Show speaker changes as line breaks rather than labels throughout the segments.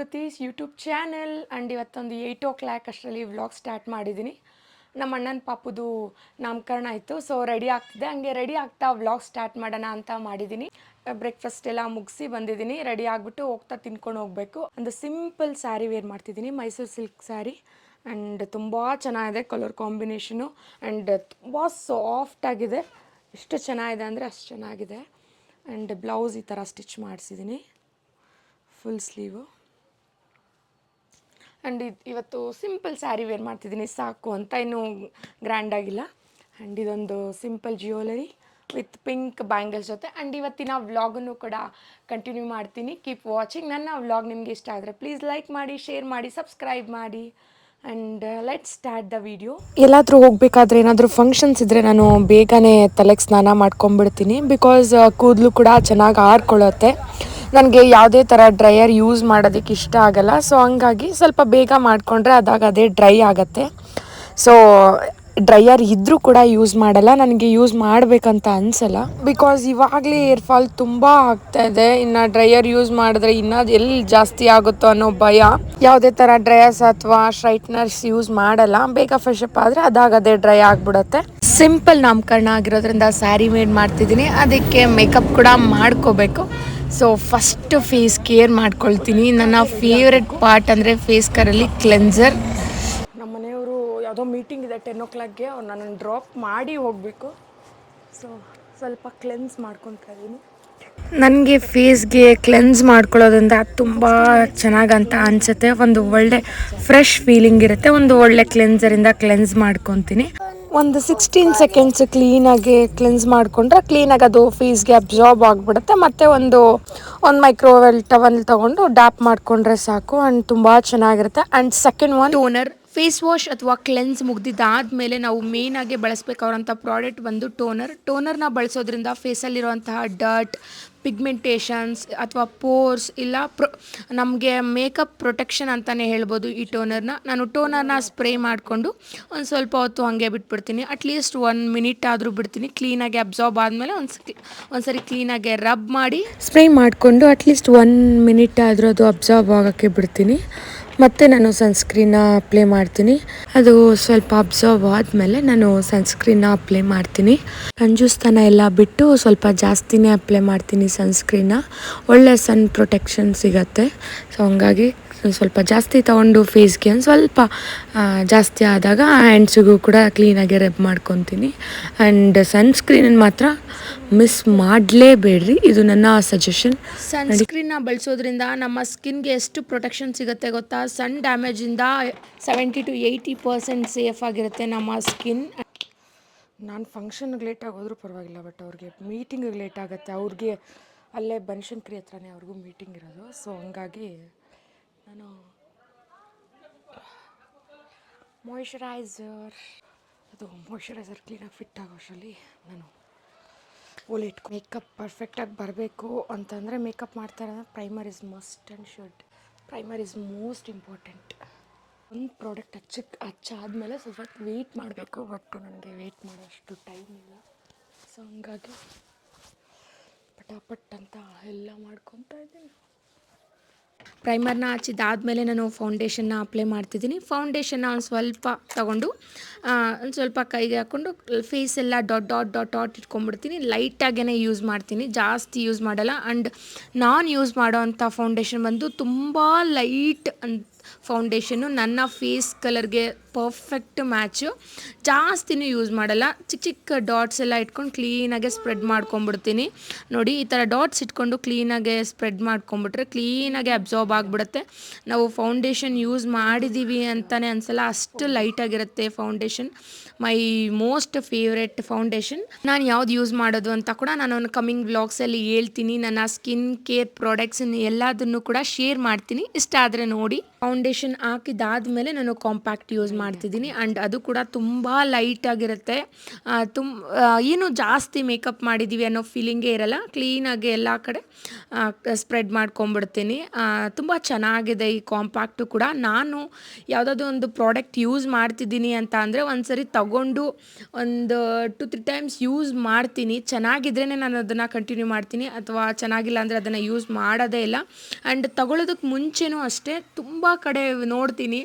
ಕೃತೀಸ್ YouTube channel and ಇವತ್ತೊಂದು eight o'clock ಅಷ್ಟರಲ್ಲಿ vlog start ಮಾಡಿದ್ದೀನಿ. ನಮ್ಮ ಅಣ್ಣನ ಪಾಪದು ನಾಮಕರಣ ಆಯಿತು ಸೊ ರೆಡಿ ಆಗ್ತಿದೆ. ಹಂಗೆ ರೆಡಿ ಆಗ್ತಾ ವ್ಲಾಗ್ ಸ್ಟಾರ್ಟ್ ಮಾಡೋಣ ಅಂತ ಮಾಡಿದ್ದೀನಿ. ಬ್ರೇಕ್ಫಾಸ್ಟ್ ಎಲ್ಲ ಮುಗಿಸಿ ಬಂದಿದ್ದೀನಿ. ರೆಡಿ ಆಗಿಬಿಟ್ಟು ಹೋಗ್ತಾ ತಿನ್ಕೊಂಡು ಹೋಗಬೇಕು. ಒಂದು ಸಿಂಪಲ್ ಸ್ಯಾರಿ ವೇರ್ ಮಾಡ್ತಿದ್ದೀನಿ ಮೈಸೂರು ಸಿಲ್ಕ್ ಸ್ಯಾರಿ ಆ್ಯಂಡ್ ತುಂಬ ಚೆನ್ನಾಗಿದೆ ಕಲರ್ ಕಾಂಬಿನೇಷನು ಆ್ಯಂಡ್ ತುಂಬ ಸಾಫ್ಟಾಗಿದೆ ಎಷ್ಟು ಚೆನ್ನಾಗಿದೆ ಅಂದರೆ ಅಷ್ಟು ಚೆನ್ನಾಗಿದೆ. ಆ್ಯಂಡ್ ಬ್ಲೌಸ್ ಈ ಥರ ಸ್ಟಿಚ್ ಮಾಡಿಸಿದ್ದೀನಿ. ಫುಲ್ ಸ್ಲೀವು ಆ್ಯಂಡ್ ಇದು ಇವತ್ತು ಸಿಂಪಲ್ ಸ್ಯಾರಿ ವೇರ್ ಮಾಡ್ತಿದ್ದೀನಿ. ಸಾಕು ಅಂತ ಇನ್ನೂ ಗ್ರ್ಯಾಂಡ್ ಆಗಿಲ್ಲ. ಆ್ಯಂಡ್ ಇದೊಂದು simple jewellery with pink bangles ಜೊತೆ. ಆ್ಯಂಡ್ ಇವತ್ತಿನ ವ್ಲಾಗನ್ನು ಕೂಡ ಕಂಟಿನ್ಯೂ ಮಾಡ್ತೀನಿ. ಕೀಪ್ ವಾಚಿಂಗ್ ನನ್ನ ವ್ಲಾಗ್ ನಿಮಗೆ ಇಷ್ಟ ಆದರೆ ಪ್ಲೀಸ್ ಲೈಕ್ ಮಾಡಿ ಶೇರ್ ಮಾಡಿ ಸಬ್ಸ್ಕ್ರೈಬ್ ಮಾಡಿ. And let start the video ಎಲ್ಲಾದರೂ ಹೋಗಬೇಕಾದ್ರೆ ಏನಾದರೂ ಫಂಕ್ಷನ್ಸ್ ಇದ್ದರೆ ನಾನು ಬೇಗನೆ ತಲೆಗೆ ಸ್ನಾನ ಮಾಡ್ಕೊಂಬಿಡ್ತೀನಿ. ಬಿಕಾಸ್ ಕೂದಲು ಕೂಡ ಚೆನ್ನಾಗಿ ಆರ್ಕೊಳ್ಳುತ್ತೆ. ನನಗೆ ಯಾವುದೇ ಥರ ಡ್ರೈಯರ್ ಯೂಸ್ ಮಾಡೋದಕ್ಕೆ ಇಷ್ಟ ಆಗಲ್ಲ. ಸೊ ಹಂಗಾಗಿ ಸ್ವಲ್ಪ ಬೇಗ ಮಾಡಿಕೊಂಡ್ರೆ ಅದಾಗ ಅದೇ ಡ್ರೈ ಆಗುತ್ತೆ. ಸೊ ಡ್ರೈಯರ್ ಇದ್ದರೂ ಕೂಡ ಯೂಸ್ ಮಾಡಲ್ಲ. ನನಗೆ ಯೂಸ್ ಮಾಡಬೇಕಂತ ಅನಿಸಲ್ಲ. ಬಿಕಾಸ್ ಇವಾಗಲೇ ಏರ್ ಫಾಲ್ ತುಂಬ ಆಗ್ತಾ ಇದೆ. ಇನ್ನು ಡ್ರೈಯರ್ ಯೂಸ್ ಮಾಡಿದ್ರೆ ಇನ್ನೂ ಎಲ್ಲಿ ಜಾಸ್ತಿ ಆಗುತ್ತೋ ಅನ್ನೋ ಭಯ. ಯಾವುದೇ ಥರ ಡ್ರೈಯರ್ಸ್ ಅಥವಾ ಸ್ಟ್ರೈಟ್ನರ್ಸ್ ಯೂಸ್ ಮಾಡಲ್ಲ. ಬೇಗ ಫ್ರೆಶ್ ಅಪ್ ಆದರೆ ಅದಾಗದೇ ಡ್ರೈ ಆಗಿಬಿಡುತ್ತೆ. ಸಿಂಪಲ್ ನಾಮಕರಣ ಆಗಿರೋದ್ರಿಂದ ಸ್ಯಾರಿ ಮೇಡ್ ಮಾಡ್ತಿದ್ದೀನಿ. ಅದಕ್ಕೆ ಮೇಕಪ್ ಕೂಡ ಮಾಡ್ಕೋಬೇಕು. ಸೊ ಫಸ್ಟ್ ಫೇಸ್ ಕೇರ್ ಮಾಡ್ಕೊಳ್ತೀನಿ. ನನ್ನ ಫೇವ್ರೆಟ್ ಪಾರ್ಟ್ ಅಂದರೆ ಫೇಸ್ ಕರಲ್ಲಿ ಕ್ಲೆನ್ಸರ್ ನಮ್ಮ ಮನೆಯವರು ಯಾವುದೋ ಮೀಟಿಂಗ್ ಇದೆ ಟೆನ್ ಓ ಕ್ಲಾಕ್ಗೆ ಅವ್ರು ನನ್ನನ್ನು ಡ್ರಾಪ್ ಮಾಡಿ ಹೋಗಬೇಕು. ಸೊ ಸ್ವಲ್ಪ ಕ್ಲೆನ್ಸ್ ಮಾಡ್ಕೊತಾ ಇದ್ದೀನಿ. ನನಗೆ ಫೇಸ್ಗೆ ಕ್ಲೆನ್ಸ್ ಮಾಡ್ಕೊಳ್ಳೋದ್ರಿಂದ ತುಂಬ ಚೆನ್ನಾಗಂತ ಅನಿಸುತ್ತೆ. ಒಂದು ಒಳ್ಳೆ ಫ್ರೆಶ್ ಫೀಲಿಂಗ್ ಇರುತ್ತೆ. ಒಂದು ಒಳ್ಳೆ ಕ್ಲೆನ್ಸರಿಂದ ಕ್ಲೆನ್ಸ್ ಮಾಡ್ಕೊತೀನಿ ಒಂದು ಸಿಕ್ಸ್ಟೀನ್ ಸೆಕೆಂಡ್ಸ್ ಕ್ಲೀನಾಗಿ ಕ್ಲೆನ್ಸ್ ಮಾಡಿಕೊಂಡ್ರೆ ಕ್ಲೀನಾಗಿ ಅದು ಫೀಸ್ಗೆ ಅಬ್ಸಾರ್ಬ್ ಆಗಿಬಿಡುತ್ತೆ. ಮತ್ತು ಒಂದು ಒಂದು ಮೈಕ್ರೋವೆಲ್ ಟವಲ್ ತೊಗೊಂಡು ಡ್ಯಾಪ್ ಮಾಡಿಕೊಂಡ್ರೆ ಸಾಕು ಆ್ಯಂಡ್ ತುಂಬ ಚೆನ್ನಾಗಿರುತ್ತೆ. And second one toner face wash ಅಥವಾ ಕ್ಲೆನ್ಸ್ ಮುಗ್ದಿದ್ದಾದಮೇಲೆ ನಾವು ಮೇಯ್ನಾಗಿ ಬಳಸಬೇಕಾದಂಥ ಪ್ರಾಡಕ್ಟ್ ಬಂದು ಟೋನರ್ ಟೋನರ್ನ ಬಳಸೋದ್ರಿಂದ ಫೇಸಲ್ಲಿರುವಂತಹ ಡರ್ಟ್ ಪಿಗ್ಮೆಂಟೇಷನ್ಸ್ ಅಥವಾ ಪೋರ್ಸ್ ಇಲ್ಲ ಪ್ರೊ ನಮಗೆ ಮೇಕಪ್ ಪ್ರೊಟೆಕ್ಷನ್ ಅಂತಲೇ ಹೇಳ್ಬೋದು ಈ ಟೋನರ್ನ ನಾನು ಟೋನರ್ನ ಸ್ಪ್ರೇ ಮಾಡಿಕೊಂಡು ಒಂದು ಸ್ವಲ್ಪ ಹೊತ್ತು ಹಾಗೆ ಬಿಟ್ಬಿಡ್ತೀನಿ. ಅಟ್ಲೀಸ್ಟ್ ಒನ್ ಮಿನಿಟ್ ಆದರೂ ಬಿಡ್ತೀನಿ. ಕ್ಲೀನಾಗಿ ಅಬ್ಸಾರ್ಬ್ ಆದಮೇಲೆ ಒಂದು ಒಂದು ಸರಿ ಕ್ಲೀನಾಗಿ ರಬ್ ಮಾಡಿ ಸ್ಪ್ರೇ ಮಾಡಿಕೊಂಡು ಅಟ್ಲೀಸ್ಟ್ ಒನ್ ಮಿನಿಟ್ ಆದರೂ ಅದು ಅಬ್ಸಾರ್ಬ್ ಆಗೋಕ್ಕೆ ಬಿಡ್ತೀನಿ. ಮತ್ತು ನಾನು ಸನ್ಸ್ಕ್ರೀನ್ನ ಅಪ್ಲೈ ಮಾಡ್ತೀನಿ. ಅದು ಸ್ವಲ್ಪ ಅಬ್ಸರ್ವ್ ಆದಮೇಲೆ ನಾನು ಸನ್ಸ್ಕ್ರೀನ್ನ ಅಪ್ಲೈ ಮಾಡ್ತೀನಿ. ಕಂಜೂಸ್ತನ ಎಲ್ಲ ಬಿಟ್ಟು ಸ್ವಲ್ಪ ಜಾಸ್ತಿನೇ ಅಪ್ಲೈ ಮಾಡ್ತೀನಿ ಸನ್ಸ್ಕ್ರೀನ್ನ ಒಳ್ಳೆ ಸನ್ ಪ್ರೊಟೆಕ್ಷನ್ ಸಿಗತ್ತೆ. ಸೊ ಹಂಗಾಗಿ ಸ್ವಲ್ಪ ಜಾಸ್ತಿ ತೊಗೊಂಡು ಫೇಸ್ಗೆ ಒಂದು ಸ್ವಲ್ಪ ಜಾಸ್ತಿ ಆದಾಗ ಹ್ಯಾಂಡ್ಸಿಗೂ ಕೂಡ ಕ್ಲೀನಾಗಿ ರೆಬ್ ಮಾಡ್ಕೊತೀನಿ. ಆ್ಯಂಡ್ ಸನ್ಸ್ಕ್ರೀನ್ ಮಾತ್ರ ಮಿಸ್ ಮಾಡಲೇಬೇಡ್ರಿ. ಇದು ನನ್ನ ಸಜೆಷನ್ ಸನ್ಸ್ಕ್ರೀನ್ನ ಬಳಸೋದ್ರಿಂದ ನಮ್ಮ ಸ್ಕಿನ್ಗೆ ಎಷ್ಟು ಪ್ರೊಟೆಕ್ಷನ್ ಸಿಗುತ್ತೆ ಗೊತ್ತಾ? Sun ಡ್ಯಾಮೇಜಿಂದ seventy to eighty percent safe ಆಗಿರುತ್ತೆ ನಮ್ಮ ಸ್ಕಿನ್ ನಾನು ಫಂಕ್ಷನ್ಗೆ ಲೇಟ್ ಆಗೋದ್ರೂ ಪರವಾಗಿಲ್ಲ ಬಟ್ ಅವ್ರಿಗೆ ಮೀಟಿಂಗಿಗೆ ಲೇಟ್ ಆಗುತ್ತೆ. ಅವ್ರಿಗೆ ಅಲ್ಲೇ ಬನಶಂಕರಿ ಹತ್ರನೇ ಅವ್ರಿಗೂ ಮೀಟಿಂಗ್ ಇರೋದು. ಸೊ ಹಂಗಾಗಿ ನಾನು ಮಾಯ್ಶ್ಚರೈಸರ್ ಅದು ಮಾಯ್ಶ್ಚರೈಸರ್ ಕ್ಲೀನಾಗಿ ಫಿಟ್ ಆಗೋ ಅಷ್ಟರಲ್ಲಿ ನಾನು ಓಲೆ ಇಟ್ಕೊ ಮೇಕಪ್ ಪರ್ಫೆಕ್ಟಾಗಿ ಬರಬೇಕು ಅಂತಂದರೆ ಮೇಕಪ್ ಮಾಡ್ತಾರೆ ಅಂದರೆ primer is must and should primer is most important ಒಂದು ಪ್ರಾಡಕ್ಟ್ ಹಚ್ಚಕ್ಕೆ ಹಚ್ಚಾದ್ಮೇಲೆ ಸ್ವಲ್ಪ ವೆಯ್ಟ್ ಮಾಡಬೇಕು ಬಟ್ ನನಗೆ ವೆಯ್ಟ್ ಮಾಡೋಷ್ಟು ಟೈಮ್ ಇಲ್ಲ. ಸೊ ಹಂಗಾಗಿ ಪಟಾಪಟ್ ಅಂತ ಎಲ್ಲ ಮಾಡ್ಕೊತಾ ಇದ್ದೀನಿ. ಪ್ರೈಮರ್ನ ಹಚ್ಚಿದ್ದಾದಮೇಲೆ ನಾನು ಫೌಂಡೇಶನ್ನ ಅಪ್ಲೈ ಮಾಡ್ತಿದ್ದೀನಿ. ಫೌಂಡೇಶನ್ನ ಒಂದು ಸ್ವಲ್ಪ ತಗೊಂಡು ಒಂದು ಸ್ವಲ್ಪ ಕೈಗೆ ಹಾಕ್ಕೊಂಡು ಫೇಸ್ ಎಲ್ಲ ಡಾಟ್ ಡಾಟ್ ಡಾಟ್ ಡಾಟ್ ಇಟ್ಕೊಂಡ್ಬಿಡ್ತೀನಿ. ಲೈಟಾಗೇ ಯೂಸ್ ಮಾಡ್ತೀನಿ. ಜಾಸ್ತಿ ಯೂಸ್ ಮಾಡಲ್ಲ. ಆ್ಯಂಡ್ ನಾನು ಯೂಸ್ ಮಾಡೋ ಅಂಥ ಫೌಂಡೇಶನ್ ಬಂದು ತುಂಬ ಲೈಟ್ ಅಂತ ಫೌಂಡೇಶನ್ನು ನನ್ನ ಫೇಸ್ ಕಲರ್ಗೆ ಪರ್ಫೆಕ್ಟ್ ಮ್ಯಾಚು ಜಾಸ್ತಿನೂ ಯೂಸ್ ಮಾಡಲ್ಲ. ಚಿಕ್ಕ ಚಿಕ್ಕ ಡಾಟ್ಸ್ ಎಲ್ಲ ಇಟ್ಕೊಂಡು ಕ್ಲೀನಾಗೆ ಸ್ಪ್ರೆಡ್ ಮಾಡ್ಕೊಂಬಿಡ್ತೀನಿ ನೋಡಿ, ಈ ಥರ ಡಾಟ್ಸ್ ಇಟ್ಕೊಂಡು ಕ್ಲೀನಾಗೆ ಸ್ಪ್ರೆಡ್ ಮಾಡ್ಕೊಂಬಿಟ್ರೆ ಕ್ಲೀನಾಗೆ ಅಬ್ಸಾರ್ಬ್ ಆಗಿಬಿಡುತ್ತೆ. ನಾವು ಫೌಂಡೇಶನ್ ಯೂಸ್ ಮಾಡಿದ್ದೀವಿ ಅಂತಲೇ ಅನ್ಸಲ್ಲ. ಅಷ್ಟು ಲೈಟಾಗಿರುತ್ತೆ foundation my most favourite foundation ನಾನು ಯಾವ್ದು ಯೂಸ್ ಮಾಡೋದು ಅಂತ ಕೂಡ ನಾನು ಕಮಿಂಗ್ ಬ್ಲಾಗ್ಸಲ್ಲಿ ಹೇಳ್ತೀನಿ. ನನ್ನ ಸ್ಕಿನ್ ಕೇರ್ ಪ್ರಾಡಕ್ಟ್ಸ್ ಎಲ್ಲದನ್ನು ಕೂಡ ಶೇರ್ ಮಾಡ್ತೀನಿ. ಇಷ್ಟ ಆದರೆ ನೋಡಿ. ಫೌಂಡೇಶನ್ ಹಾಕಿದಾದ್ಮೇಲೆ ನಾನು ಕಾಂಪ್ಯಾಕ್ಟ್ ಯೂಸ್ ಮಾಡ್ತಿದ್ದೀನಿ. ಆ್ಯಂಡ್ ಅದು ಕೂಡ ತುಂಬ ಲೈಟಾಗಿರುತ್ತೆ ತುಂಬ ಏನು ಜಾಸ್ತಿ ಮೇಕಪ್ ಮಾಡಿದ್ದೀವಿ ಅನ್ನೋ ಫೀಲಿಂಗೇ ಇರಲ್ಲ. ಕ್ಲೀನಾಗಿ ಎಲ್ಲ ಕಡೆ ಸ್ಪ್ರೆಡ್ ಮಾಡ್ಕೊಂಬಿಡ್ತೀನಿ ತುಂಬ ಚೆನ್ನಾಗಿದೆ ಈ ಕಾಂಪ್ಯಾಕ್ಟು ಕೂಡ. ನಾನು ಯಾವುದಾದ್ರು ಒಂದು ಪ್ರಾಡಕ್ಟ್ ಯೂಸ್ ಮಾಡ್ತಿದ್ದೀನಿ ಅಂತ ಅಂದರೆ ಒಂದು ಸರಿ ತಗೊಂಡು ಒಂದು ಟು ತ್ರೀ ಟೈಮ್ಸ್ ಯೂಸ್ ಮಾಡ್ತೀನಿ. ಚೆನ್ನಾಗಿದ್ರೇ ನಾನು ಅದನ್ನು ಕಂಟಿನ್ಯೂ ಮಾಡ್ತೀನಿ. ಅಥವಾ ಚೆನ್ನಾಗಿಲ್ಲ ಅಂದರೆ ಅದನ್ನು ಯೂಸ್ ಮಾಡೋದೇ ಇಲ್ಲ. ಆ್ಯಂಡ್ ತಗೊಳ್ಳೋದಕ್ಕೆ ಮುಂಚೆನೂ ಅಷ್ಟೇ ತುಂಬ ಕಡೆ ನೋಡ್ತೀನಿ.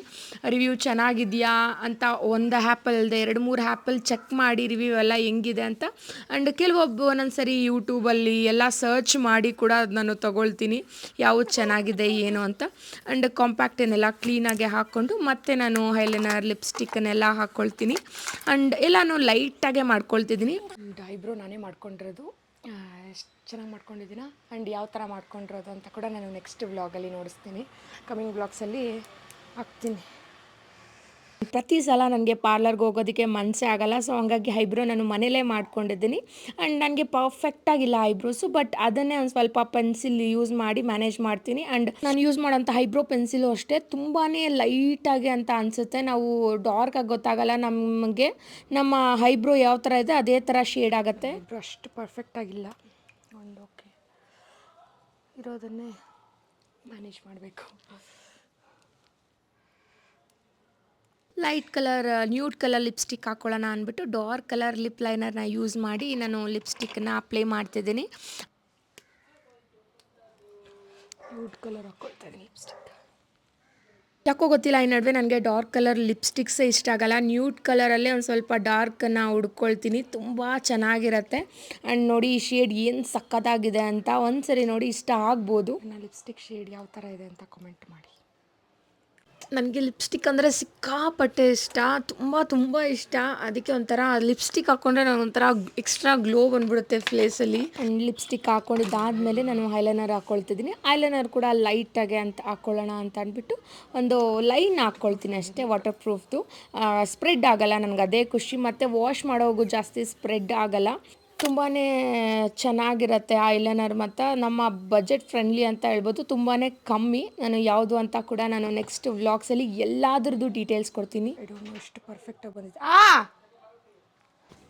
ರಿವ್ಯೂ ಚೆನ್ನಾಗಿದೆಯಾ? ಅಂತ ಒಂದು ಅಲ್ಲದೆ ಎರಡು ಮೂರು ಆ್ಯಪಲ್ ಚೆಕ್ ಮಾಡಿ ರಿವ್ಯೂ ಎಲ್ಲ ಹೆಂಗಿದೆ ಅಂತ. ಆ್ಯಂಡ್ ಕೆಲವೊಬ್ಬ ಒಂದೊಂದು ಸರಿ ಯೂಟ್ಯೂಬಲ್ಲಿ ಎಲ್ಲ ಸರ್ಚ್ ಮಾಡಿ ಕೂಡ ನಾನು ತೊಗೊಳ್ತೀನಿ. ಯಾವುದು ಚೆನ್ನಾಗಿದೆ, ಏನು ಅಂತ. ಆ್ಯಂಡ್ ಕಾಂಪ್ಯಾಕ್ಟನ್ನೆಲ್ಲ ಕ್ಲೀನಾಗೆ ಹಾಕ್ಕೊಂಡು ಮತ್ತೆ ನಾನು ಹೈಲೈನರ್ ಲಿಪ್ಸ್ಟಿಕ್ಕನ್ನೆಲ್ಲ ಹಾಕ್ಕೊಳ್ತೀನಿ ಆ್ಯಂಡ್ ಎಲ್ಲನೂ ಲೈಟಾಗೆ ಮಾಡ್ಕೊಳ್ತಿದ್ದೀನಿ. ಐಬ್ರೋ ನಾನೇ ಮಾಡ್ಕೊಂಡಿರೋದು. ಎಷ್ಟು ಚೆನ್ನಾಗಿ ಮಾಡ್ಕೊಂಡಿದ್ದೀನ? ಆ್ಯಂಡ್ ಯಾವ ಥರ ಮಾಡ್ಕೊಂಡಿರೋದು ಅಂತ ಕೂಡ ನಾನು ನೆಕ್ಸ್ಟ್ ವ್ಲಾಗಲ್ಲಿ ನೋಡಿಸ್ತೀನಿ. ಕಮಿಂಗ್ ವ್ಲಾಗ್ಸಲ್ಲಿ ಹಾಕ್ತೀನಿ. ಪ್ರತಿ ಸಲ ನನಗೆ ಪಾರ್ಲರ್ಗೆ ಹೋಗೋದಕ್ಕೆ ಮನಸ್ಸೇ ಆಗಲ್ಲ. ಸೊ ಹಂಗಾಗಿ ಐಬ್ರೋ ನಾನು ಮನೇಲೇ ಮಾಡ್ಕೊಂಡಿದ್ದೀನಿ. ಆ್ಯಂಡ್ ನನಗೆ ಪರ್ಫೆಕ್ಟಾಗಿಲ್ಲ ಐಬ್ರೋಸು ಬಟ್ ಅದನ್ನೇ ಒಂದು ಸ್ವಲ್ಪ ಪೆನ್ಸಿಲ್ ಯೂಸ್ ಮಾಡಿ ಮ್ಯಾನೇಜ್ ಮಾಡ್ತೀನಿ. ಆ್ಯಂಡ್ ನಾನು ಯೂಸ್ ಮಾಡೋಂಥ ಐಬ್ರೋ ಪೆನ್ಸಿಲು ಅಷ್ಟೇ. ತುಂಬಾ ಲೈಟಾಗಿ ಅಂತ ಅನಿಸುತ್ತೆ. ನಾವು ಡಾರ್ಕಾಗಿ ಗೊತ್ತಾಗಲ್ಲ ನಮಗೆ. ನಮ್ಮ ಐಬ್ರೋ ಯಾವ ಥರ ಇದೆ ಅದೇ ಥರ ಶೇಡ್ ಆಗುತ್ತೆ. ಅಷ್ಟು ಅಷ್ಟು ಪರ್ಫೆಕ್ಟಾಗಿಲ್ಲ ಒಂದು ಓಕೆ ಇರೋದನ್ನೇ ಮ್ಯಾನೇಜ್ ಮಾಡಬೇಕು. Light colour nude colour lipstick ಹಾಕೊಳ್ಳೋಣ ಅಂದ್ಬಿಟ್ಟು ಡಾರ್ಕ್ ಕಲರ್ ಲಿಪ್ ಲೈನರ್ನ ಯೂಸ್ ಮಾಡಿ ನಾನು ಲಿಪ್ಸ್ಟಿಕ್ನ ಅಪ್ಲೈ ಮಾಡ್ತಿದ್ದೀನಿ. ನ್ಯೂಡ್ ಕಲರ್ ಹಾಕ್ಕೊಳ್ತಾ ಇದ್ದೀನಿ ಲಿಪ್ಸ್ಟಿಕ್. ಯಾಕೋ ಗೊತ್ತಿಲ್ಲ ಈ ನಡುವೆ ನನಗೆ ಡಾರ್ಕ್ ಕಲರ್ ಲಿಪ್ಸ್ಟಿಕ್ಸೇ ಇಷ್ಟ ಆಗಲ್ಲ. ನ್ಯೂಡ್ ಕಲರಲ್ಲೇ ಒಂದು ಸ್ವಲ್ಪ ಡಾರ್ಕನ್ನು ಹುಡ್ಕೊಳ್ತೀನಿ ತುಂಬ ಚೆನ್ನಾಗಿರುತ್ತೆ. ಆ್ಯಂಡ್ ನೋಡಿ ಈ ಶೇಡ್ ಏನು ಸಕ್ಕತ್ತಾಗಿದೆ ಅಂತ ಒಂದು ಸರಿ ನೋಡಿ ಇಷ್ಟ ಆಗ್ಬೋದು. ನನ್ನ ಲಿಪ್ಸ್ಟಿಕ್ ಶೇಡ್ ಯಾವ ಥರ ಇದೆ ಅಂತ ಕಮೆಂಟ್ ಮಾಡಿ. ನನಗೆ ಲಿಪ್ಸ್ಟಿಕ್ ಅಂದರೆ ಸಿಕ್ಕಾಪಟ್ಟೆ ಇಷ್ಟ, ತುಂಬ ತುಂಬ ಇಷ್ಟ. ಅದಕ್ಕೆ ಒಂಥರ ಲಿಪ್ಸ್ಟಿಕ್ ಹಾಕ್ಕೊಂಡ್ರೆ ನನಗೆ ಒಂಥರ ಎಕ್ಸ್ಟ್ರಾ ಗ್ಲೋ ಬಂದ್ಬಿಡುತ್ತೆ ಫೇಸಲ್ಲಿ ಆ್ಯಂಡ್ ಲಿಪ್ಸ್ಟಿಕ್ ಹಾಕ್ಕೊಂಡಿದ್ದಾದಮೇಲೆ ನಾನು ಐಲೈನರ್ ಹಾಕ್ಕೊಳ್ತಿದ್ದೀನಿ ಐಲೈನರ್ ಕೂಡ ಲೈಟಾಗೆ ಅಂತ ಹಾಕ್ಕೊಳ್ಳೋಣ ಅಂತ ಅಂದ್ಬಿಟ್ಟು ಒಂದು ಲೈನ್ ಹಾಕ್ಕೊಳ್ತೀನಿ ಅಷ್ಟೇ ವಾಟರ್ ಪ್ರೂಫ್ದು ಸ್ಪ್ರೆಡ್ ಆಗಲ್ಲ, ನನಗೆ ಅದೇ ಖುಷಿ. ಮತ್ತು ವಾಶ್ ಮಾಡೋಗೂ ಜಾಸ್ತಿ ಸ್ಪ್ರೆಡ್ ಆಗಲ್ಲ. ತುಂಬಾ ಚೆನ್ನಾಗಿರುತ್ತೆ ಐಲೈನರ್ ಮತ್ತು. ನಮ್ಮ ಬಜೆಟ್ ಫ್ರೆಂಡ್ಲಿ ಅಂತ ಹೇಳ್ಬೋದು ತುಂಬಾ ಕಮ್ಮಿ. ನಾನು ಯಾವುದು ಅಂತ ಕೂಡ ನಾನು ನೆಕ್ಸ್ಟ್ ವ್ಲಾಗ್ಸಲ್ಲಿ ಎಲ್ಲಾದ್ರದ್ದು ಡೀಟೇಲ್ಸ್ ಕೊಡ್ತೀನಿ. ಎಷ್ಟು ಪರ್ಫೆಕ್ಟಾಗಿ ಬಂದಿದೆ. ಆ!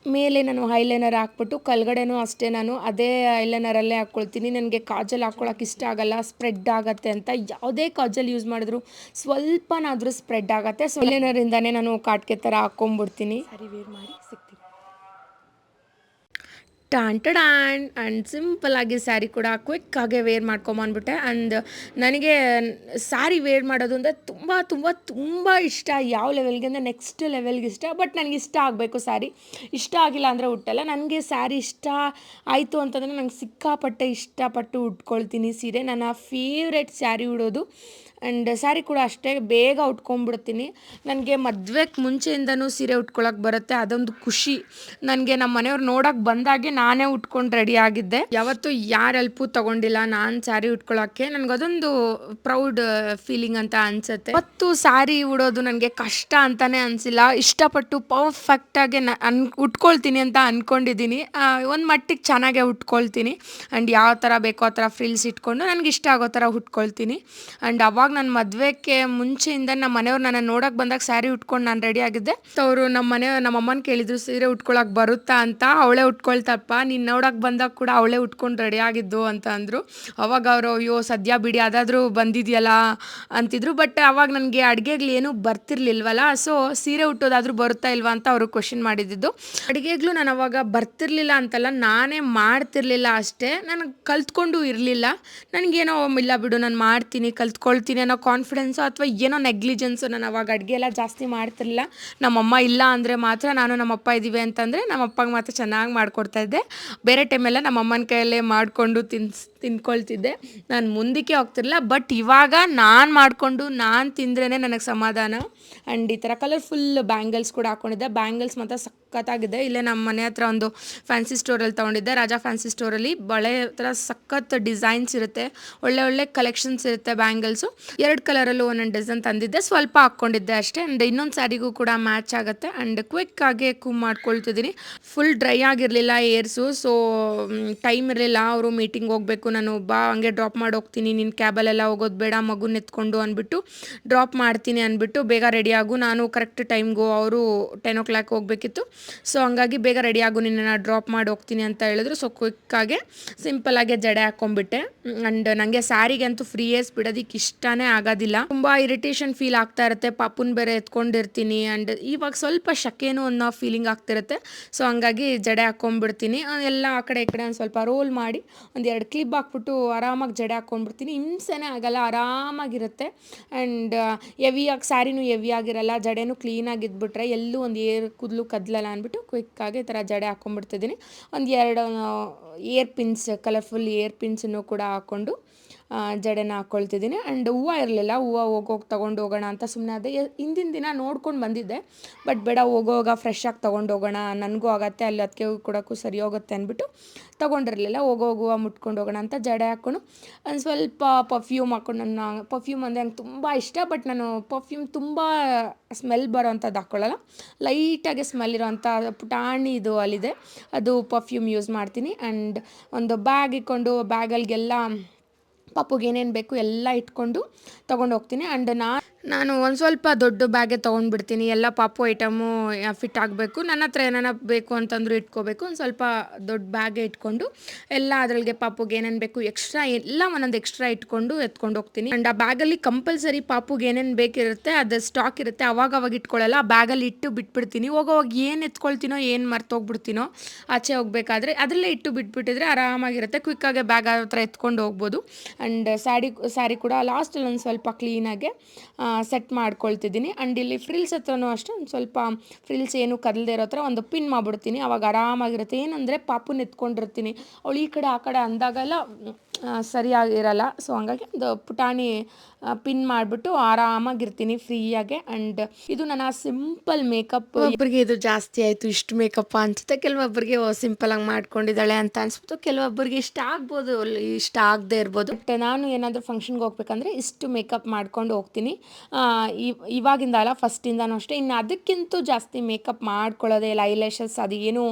ಮೇಲೆ ನಾನು ಐಲೈನರ್ ಹಾಕ್ಬಿಟ್ಟು ಕಲ್ಗಡೆನೂ ಅಷ್ಟೇ ನಾನು ಅದೇ ಐಲೈನರಲ್ಲೇ ಹಾಕ್ಕೊಳ್ತೀನಿ. ನನಗೆ ಕಾಜಲ್ ಹಾಕ್ಕೊಳಕ್ಕೆ ಇಷ್ಟ ಆಗಲ್ಲ ಸ್ಪ್ರೆಡ್ ಆಗುತ್ತೆ ಅಂತ. ಯಾವುದೇ ಕಾಜಲ್ ಯೂಸ್ ಮಾಡಿದ್ರು ಸ್ವಲ್ಪನಾದರೂ ಸ್ಪ್ರೆಡ್ ಆಗುತ್ತೆ. ಸೊ ಐಲೈನರಿಂದನೇ ನಾನು ಕಾಟ್ಕೆ ಥರ ಹಾಕ್ಕೊಂಬಿಡ್ತೀನಿ. ಸರಿ ವೇರ್ ಮಾಡಿ ಟಾನ್ ಟಡಾನ್ ಆ್ಯಂಡ್ ಸಿಂಪಲ್ಲಾಗಿ ಸ್ಯಾರಿ ಕೂಡ ಕ್ವಿಕ್ಕಾಗೆ ವೇರ್ ಮಾಡ್ಕೊಂಬಂದ್ಬಿಟ್ಟೆ ಆ್ಯಂಡ್ ನನಗೆ ಸ್ಯಾರಿ ವೇರ್ ಮಾಡೋದು ಅಂದರೆ ತುಂಬ ತುಂಬ ತುಂಬ ಇಷ್ಟ. ಯಾವ ಲೆವೆಲ್ಗೆ ಅಂದರೆ ನೆಕ್ಸ್ಟ್ ಲೆವೆಲ್ಗೆ ಇಷ್ಟ. ಬಟ್ ನನಗೆ ಇಷ್ಟ ಆಗಬೇಕು ಸ್ಯಾರಿ ಇಷ್ಟ ಆಗಿಲ್ಲ ಅಂದರೆ ಉಟ್ಟಲ್ಲ ನನಗೆ ಸ್ಯಾರಿ ಇಷ್ಟ ಆಯಿತು ಅಂತಂದರೆ ನಂಗೆ ಸಿಕ್ಕಾಪಟ್ಟೆ ಇಷ್ಟಪಟ್ಟು ಉಟ್ಕೊಳ್ತೀನಿ ಸೀರೆ. ನನ್ನ ಫೇವ್ರೆಟ್ ಸ್ಯಾರಿ ಉಡೋದು ಆ್ಯಂಡ್ ಸ್ಯಾರಿ ಕೂಡ ಅಷ್ಟೇ ಬೇಗ ಉಟ್ಕೊಂಡ್ಬಿಡ್ತೀನಿ. ನನಗೆ ಮದುವೆಗೆ ಮುಂಚೆಯಿಂದನೂ ಸೀರೆ ಉಟ್ಕೊಳಕ್ಕೆ ಬರುತ್ತೆ, ಅದೊಂದು ಖುಷಿ. ನನಗೆ ನಮ್ಮ ಮನೆಯವ್ರು ನೋಡೋಕೆ ಬಂದಾಗೆ ನಾನೇ ಉಟ್ಕೊಂಡು ರೆಡಿ ಆಗಿದ್ದೆ. ಯಾವತ್ತೂ ಯಾರ ಹೆಲ್ಪು ತೊಗೊಂಡಿಲ್ಲ ನಾನು ಸ್ಯಾರಿ ನನಗೆ ಅದೊಂದು ಪ್ರೌಡ್ ಫೀಲಿಂಗ್ ಅಂತ ಅನಿಸುತ್ತೆ. ಮತ್ತು ಸ್ಯಾರಿ ಉಡೋದು ನನಗೆ ಕಷ್ಟ ಅಂತಲೇ ಅನಿಸಿಲ್ಲ. ಇಷ್ಟಪಟ್ಟು ಪರ್ಫೆಕ್ಟಾಗಿ ನ, ಅನ್, ಉಟ್ಕೊಳ್ತೀನಿ ಅಂತ ಅಂದ್ಕೊಂಡಿದ್ದೀನಿ ಒಂದು ಮಟ್ಟಿಗೆ ಚೆನ್ನಾಗೆ ಉಟ್ಕೊಳ್ತೀನಿ. ಆ್ಯಂಡ್ ಯಾವ ಥರ ಬೇಕೋ ಆ ಥರ ಫ್ರಿಲ್ಸ್ ಇಟ್ಕೊಂಡು ನನಗೆ ಇಷ್ಟ ಆಗೋ ಥರ ಉಟ್ಕೊಳ್ತೀನಿ. ಆ್ಯಂಡ್ ಅವಾಗ ನನ್ನ ಮದುವೆಗೆ ಮುಂಚೆಯಿಂದ ನಮ್ಮ ಮನೆಯವ್ರು ನನ್ನ ನೋಡೋಕೆ ಬಂದಾಗ ಸ್ಯಾರಿ ಉಟ್ಕೊಂಡು ನಾನು ರೆಡಿ ಆಗಿದ್ದೆ. ಅವರು ನಮ್ಮ ಮನೆ ನಮ್ಮ ಅಮ್ಮನ ಕೇಳಿದ್ರು, ಸೀರೆ ಉಟ್ಕೊಳಕ್ಕೆ ಬರುತ್ತಾ ಅಂತ. ಅವಳೇ ಉಟ್ಕೊಳ್ತಪ್ಪ. ನೀನು ನೋಡೋಕೆ ಬಂದಾಗ ಕೂಡ ಅವಳೇ ಉಟ್ಕೊಂಡು ರೆಡಿ ಆಗಿದ್ದು ಅಂತ ಅಂದರು. ಅವಾಗ ಅವರು, ಅಯ್ಯೋ, ಸದ್ಯ ಬಿಡಿ, ಅದಾದರೂ ಬಂದಿದೆಯಲ್ಲ? ಅಂತಿದ್ರು. ಬಟ್ ಅವಾಗ ನನಗೆ ಅಡುಗೆಗಳು ಏನೂ ಬರ್ತಿರ್ಲಿಲ್ವಲ್ಲ? ಸೊ ಸೀರೆ ಉಟ್ಟೋದಾದರೂ ಬರುತ್ತಾ ಇಲ್ವಾ ಅಂತ ಅವರು ಕ್ವಶನ್ ಮಾಡಿದ್ದು ಅಡುಗೆಗಳು ನಾನು ಅವಾಗ ಬರ್ತಿರ್ಲಿಲ್ಲ ಅಂತಲ್ಲ, ನಾನೇ ಮಾಡ್ತಿರ್ಲಿಲ್ಲ ಅಷ್ಟೇ. ನನಗೆ ಕಲ್ತ್ಕೊಂಡು ಇರಲಿಲ್ಲ. ನನಗೇನೋ, ಇಲ್ಲ ಬಿಡು, ನಾನು ಮಾಡ್ತೀನಿ, ಕಲ್ತ್ಕೊಳ್ತೀನಿ ಅನ್ನೋ ಕಾನ್ಫಿಡೆನ್ಸು ಅಥವಾ ಏನೋ ನೆಗ್ಲಿಜೆನ್ಸು ನಾನು ಅವಾಗ ಅಡುಗೆ ಎಲ್ಲ ಜಾಸ್ತಿ ಮಾಡ್ತಿರಲಿಲ್ಲ. ನಮ್ಮಮ್ಮ ಇಲ್ಲ ಅಂದರೆ ಮಾತ್ರ ನಾನು ನಮ್ಮಪ್ಪ ಇದ್ದೀವಿ ಅಂತಂದರೆ ನಮ್ಮಪ್ಪಗೆ ಮಾತ್ರ ಚೆನ್ನಾಗಿ ಮಾಡಿಕೊಡ್ತಾ ಇದ್ದೆ. ಬೇರೆ ಟೈಮೆಲ್ಲ ನಮ್ಮಮ್ಮನ ಕೈಯಲ್ಲೇ ಮಾಡಿಕೊಂಡು ತಿನ್ಸ್ ತಿನ್ಕೊಳ್ತಿದ್ದೆ. ನಾನು ಮುಂದಕ್ಕೆ ಹೋಗ್ತಿರಲಿಲ್ಲ ಬಟ್ ಇವಾಗ ನಾನು ಮಾಡಿಕೊಂಡು ನಾನು ತಿಂದ್ರೇ ನನಗೆ ಸಮಾಧಾನ. ಆ್ಯಂಡ್ ಈ ಥರ ಕಲರ್ಫುಲ್ ಬ್ಯಾಂಗಲ್ಸ್ ಕೂಡ ಹಾಕ್ಕೊಂಡಿದ್ದೆ ಬ್ಯಾಂಗಲ್ಸ್ ಮಾತ್ರ ಸಖತ್ತಾಗಿದೆ. ಇಲ್ಲೇ ನಮ್ಮ ಮನೆ ಹತ್ರ ಒಂದು ಫ್ಯಾನ್ಸಿ ಸ್ಟೋರಲ್ಲಿ ತೊಗೊಂಡಿದ್ದೆ. ರಾಜಾ ಫ್ಯಾನ್ಸಿ ಸ್ಟೋರಲ್ಲಿ ಬಳೆ ಥರ ಸಖತ್ ಡಿಸೈನ್ಸ್ ಇರುತ್ತೆ. ಒಳ್ಳೆ ಒಳ್ಳೆ ಕಲೆಕ್ಷನ್ಸ್ ಇರುತ್ತೆ ಬ್ಯಾಂಗಲ್ಸು ಎರಡು ಕಲರಲ್ಲೂ ಒಂದೊಂದು ಡಿಸೈನ್ ತಂದಿದ್ದೆ. ಸ್ವಲ್ಪ ಹಾಕ್ಕೊಂಡಿದ್ದೆ ಅಷ್ಟೇ. ಆ್ಯಂಡ್ ಇನ್ನೊಂದು ಸ್ಯಾರಿಗೂ ಕೂಡ ಮ್ಯಾಚ್ ಆಗುತ್ತೆ. ಆ್ಯಂಡ್ ಕ್ವಿಕ್ಕಾಗಿ ಕೂಮ್ ಮಾಡ್ಕೊಳ್ತಿದ್ದೀನಿ. ಫುಲ್ ಡ್ರೈ ಆಗಿರಲಿಲ್ಲ ಏರ್ಸು ಸೊ ಟೈಮ್ ಇರಲಿಲ್ಲ. ಅವರು ಮೀಟಿಂಗ್ ಹೋಗಬೇಕು ಬೇಕು, ನಾನು ಬಾ, ಹಂಗೆ ಡ್ರಾಪ್ ಮಾಡಿ ಹೋಗ್ತೀನಿ ನಿನ್ನ ಕ್ಯಾಬಲ್ಲೆಲ್ಲ ಹೋಗೋದು ಬೇಡ ಮಗುನ ಎತ್ಕೊಂಡು ಅಂದ್ಬಿಟ್ಟು ಡ್ರಾಪ್ ಮಾಡ್ತೀನಿ ಅಂದ್ಬಿಟ್ಟು ಬೇಗ ರೆಡಿ ಆಗು. ನಾನು ಕರೆಕ್ಟ್ ಟೈಮ್ಗೂ ಅವರು ಟೆನ್ ಓ ಕ್ಲಾಕ್ ಹೋಗಬೇಕಿತ್ತು. ಸೊ ಹಂಗಾಗಿ ಬೇಗ ರೆಡಿ ಆಗು, ನಿನ್ನನ್ನು ಡ್ರಾಪ್ ಮಾಡಿ ಹೋಗ್ತೀನಿ ಅಂತ ಹೇಳಿದ್ರು. ಸೊ ಕ್ವಿಕ್ಕಾಗೆ ಸಿಂಪಲಾಗೆ ಜಡೆ ಹಾಕ್ಕೊಂಬಿಟ್ಟೆ ಆ್ಯಂಡ್ ನನಗೆ ಸ್ಯಾರಿಗೆ ಅಂತೂ ಫ್ರೀ ಏಸ್ ಬಿಡೋದಕ್ಕೆ ಇಷ್ಟನೇ ಆಗೋದಿಲ್ಲ. ತುಂಬ ಇರಿಟೇಷನ್ ಫೀಲ್ ಆಗ್ತಾ ಇರುತ್ತೆ. ಪಾಪುನ್ ಬೇರೆ ಎತ್ಕೊಂಡಿರ್ತೀನಿ ಆ್ಯಂಡ್ ಇವಾಗ ಸ್ವಲ್ಪ ಶಕೇನು ಅನ್ನೋ ಫೀಲಿಂಗ್ ಆಗ್ತಿರುತ್ತೆ. ಸೊ ಹಂಗಾಗಿ ಜಡೆ ಹಾಕ್ಕೊಂಬಿಡ್ತೀನಿ ಎಲ್ಲ ಆ ಕಡೆ ಈ ಕಡೆ ಒಂದು ಸ್ವಲ್ಪ ರೋಲ್ ಮಾಡಿ ಒಂದು ಎರಡು ಕ್ಲಿಪ್ ಹಾಕ್ಬಿಟ್ಟು ಆರಾಮಾಗಿ ಜಡೆ ಹಾಕ್ಕೊಂಡ್ಬಿಡ್ತೀನಿ ಹಿಂಸೆನೇ ಆಗಲ್ಲ, ಆರಾಮಾಗಿರುತ್ತೆ. ಆ್ಯಂಡ್ ಎವಿಯಾಗಿ ಸ್ಯಾರಿನೂ ಎವಿ ಆಗಿರಲ್ಲ, ಜಡೆನೂ ಕ್ಲೀನಾಗಿ ಇದ್ಬಿಟ್ರೆ ಎಲ್ಲೂ ಒಂದು ಏರ್ ಕೂದಲು ಕದ್ಲಲ್ಲ ಅಂದ್ಬಿಟ್ಟು ಕ್ವಿಕ್ಕಾಗಿ ಈ ಥರ ಜಡೆ ಹಾಕ್ಕೊಂಡ್ಬಿಡ್ತಿದ್ದೀನಿ ಒಂದು ಎರಡು ಏರ್ ಪಿನ್ಸ್ ಕಲರ್ಫುಲ್ ಏರ್ ಪಿನ್ಸನ್ನು ಕೂಡ ಹಾಕ್ಕೊಂಡು ಜಡೆನ ಹಾಕ್ಕೊಳ್ತಿದ್ದೀನಿ ಆ್ಯಂಡ್ ಹೂವು ಇರಲಿಲ್ಲ, ಹೂವು ಹೋಗೋಗಿ ತೊಗೊಂಡು ಹೋಗೋಣ ಅಂತ ಸುಮ್ಮನೆ ಅದೇ. ಹಿಂದಿನ ದಿನ ನೋಡ್ಕೊಂಡು ಬಂದಿದ್ದೆ ಬಟ್ ಬೇಡ, ಹೋಗೋವಾಗ ಫ್ರೆಶ್ ಆಗಿ ತೊಗೊಂಡು ಹೋಗೋಣ, ನನಗೂ ಆಗತ್ತೆ, ಅಲ್ಲಿ ಅದಕ್ಕೆ ಕೊಡೋಕ್ಕೂ ಸರಿ ಹೋಗುತ್ತೆ ಅಂದ್ಬಿಟ್ಟು ತೊಗೊಂಡಿರಲಿಲ್ಲ. ಹೋಗೋ ಹೂವು ಮುಟ್ಕೊಂಡು ಹೋಗೋಣ ಅಂತ ಜಡೆ ಹಾಕ್ಕೊಂಡು, ಒಂದು ಸ್ವಲ್ಪ ಪರ್ಫ್ಯೂಮ್ ಹಾಕ್ಕೊಂಡು ನನ್ನ ಪರ್ಫ್ಯೂಮ್ ಅಂದರೆ ನಂಗೆ ತುಂಬ ಇಷ್ಟ ಬಟ್ ನಾನು ಪರ್ಫ್ಯೂಮ್ ತುಂಬ ಸ್ಮೆಲ್ ಬರೋ ಅಂಥದ್ದು ಹಾಕ್ಕೊಳ್ಳಲ್ಲ ಲೈಟಾಗಿ ಸ್ಮೆಲ್ ಇರೋವಂಥ ಪುಟಾಣಿ ಇದು ಅಲ್ಲಿದೆ. ಅದು ಪರ್ಫ್ಯೂಮ್ ಯೂಸ್ ಮಾಡ್ತೀನಿ. ಆ್ಯಂಡ್ ಒಂದು ಬ್ಯಾಗ್ ಇಟ್ಕೊಂಡು ಬ್ಯಾಗಲ್ಲಿಗೆಲ್ಲ ಪಾಪುಗೆ ಏನೇನು ಬೇಕು ಎಲ್ಲ ಇಟ್ಕೊಂಡು ತೊಗೊಂಡು ಹೋಗ್ತೀನಿ ಆ್ಯಂಡ್ ನಾ ನಾನು ಒಂದು ಸ್ವಲ್ಪ ದೊಡ್ಡ ಬ್ಯಾಗೆ ತೊಗೊಂಡ್ಬಿಡ್ತೀನಿ. ಎಲ್ಲ ಪಾಪು ಐಟಮು ಫಿಟ್ ಆಗಬೇಕು. ನನ್ನ ಹತ್ರ ಏನಾರ ಬೇಕು ಅಂತಂದ್ರು ಇಟ್ಕೋಬೇಕು. ಒಂದು ಸ್ವಲ್ಪ ದೊಡ್ಡ ಬ್ಯಾಗೆ ಇಟ್ಕೊಂಡು, ಎಲ್ಲ ಅದರೊಳಗೆ ಪಾಪುಗೆ ಏನೇನು ಬೇಕು ಎಕ್ಸ್ಟ್ರಾ ಎಲ್ಲ ಒಂದೊಂದು ಎಕ್ಸ್ಟ್ರಾ ಇಟ್ಕೊಂಡು ಎತ್ಕೊಂಡು ಹೋಗ್ತೀನಿ. ಆ್ಯಂಡ್ ಆ ಬ್ಯಾಗಲ್ಲಿ ಕಂಪಲ್ಸರಿ ಪಾಪುಗೆ ಏನೇನು ಬೇಕಿರುತ್ತೆ, ಅದು ಸ್ಟಾಕ್ ಇರುತ್ತೆ. ಅವಾಗ ಅವಾಗ ಇಟ್ಕೊಳ್ಳಲ್ಲ ಆ ಬ್ಯಾಗಲ್ಲಿ ಇಟ್ಟು ಬಿಟ್ಬಿಡ್ತೀನಿ. ಹೋಗೋವಾಗ ಏನು ಎತ್ಕೊಳ್ತೀನೋ, ಏನು ಮರ್ತೋಗ್ಬಿಡ್ತೀನೋ ಆಚೆ ಹೋಗಬೇಕಾದ್ರೆ ಅದರಲ್ಲೇ ಇಟ್ಟು ಬಿಟ್ಬಿಟ್ಟಿದ್ರೆ ಆರಾಮಾಗಿರುತ್ತೆ. ಕ್ವಿಕ್ಕಾಗೆ ಬ್ಯಾಗ್ ಹತ್ರ ಎತ್ಕೊಂಡು ಹೋಗ್ಬೋದು. ಆ್ಯಂಡ್ ಸ್ಯಾಡಿ ಸ್ಯಾರಿ ಕೂಡ ಲಾಸ್ಟಲ್ಲಿ ಒಂದು ಸ್ವಲ್ಪ ಕ್ಲೀನಾಗೆ ಸೆಟ್ ಮಾಡ್ಕೊಳ್ತಿದ್ದೀನಿ. ಆ್ಯಂಡ್ ಇಲ್ಲಿ ಫ್ರಿಲ್ಸ್ ಹತ್ರನೂ ಅಷ್ಟೇ, ಒಂದು ಸ್ವಲ್ಪ ಫ್ರಿಲ್ಸ್ ಏನು ಕದಲ್ದೇ ಇರೋ ಥರ ಒಂದು ಪಿನ್ ಮಾಡಿಬಿಡ್ತೀನಿ. ಅವಾಗ ಆರಾಮಾಗಿರುತ್ತೆ. ಏನಂದರೆ ಪಾಪುನ ಎತ್ಕೊಂಡಿರ್ತೀನಿ ಅವಳು ಈ ಕಡೆ ಆ ಕಡೆ ಅಂದಾಗೆಲ್ಲ ಸರಿಯಾಗಿರಲ್ಲ. ಸೊ ಹಂಗಾಗಿ ಒಂದು ಪುಟಾಣಿ ಪಿನ್ ಮಾಡಿಬಿಟ್ಟು ಆರಾಮಾಗಿರ್ತೀನಿ ಫ್ರೀಯಾಗೆ. ಆ್ಯಂಡ್ ಇದು ನನ್ನ ಸಿಂಪಲ್ ಮೇಕಪ್ ಒಬ್ಬರಿಗೆ ಇದು ಜಾಸ್ತಿ ಆಯಿತು ಇಷ್ಟು ಮೇಕಪ್ ಅನ್ಸುತ್ತೆ. ಕೆಲವೊಬ್ಬರಿಗೆ ಸಿಂಪಲ್ ಆಗಿ ಮಾಡ್ಕೊಂಡಿದ್ದಾಳೆ ಅಂತ ಅನ್ಸ್ಬಿಟ್ಟು ಕೆಲವೊಬ್ಬರಿಗೆ ಇಷ್ಟ ಆಗ್ಬೋದು ಇಷ್ಟ ಆಗದೆ ಇರ್ಬೋದು. ಬಟ್ ನಾನು ಏನಾದರೂ ಫಂಕ್ಷನ್ಗೆ ಹೋಗ್ಬೇಕಂದ್ರೆ ಇಷ್ಟು ಮೇಕಪ್ ಮಾಡ್ಕೊಂಡು ಹೋಗ್ತೀನಿ. ಇವಾಗಿಂದ ಅಲ್ಲ ಫಸ್ಟಿಂದನೂ ಅಷ್ಟೇ. ಇನ್ನು ಅದಕ್ಕಿಂತ ಜಾಸ್ತಿ ಮೇಕಪ್ ಮಾಡ್ಕೊಳ್ಳೋದೇ ಇಲ್ಲ ಅದು ಏನು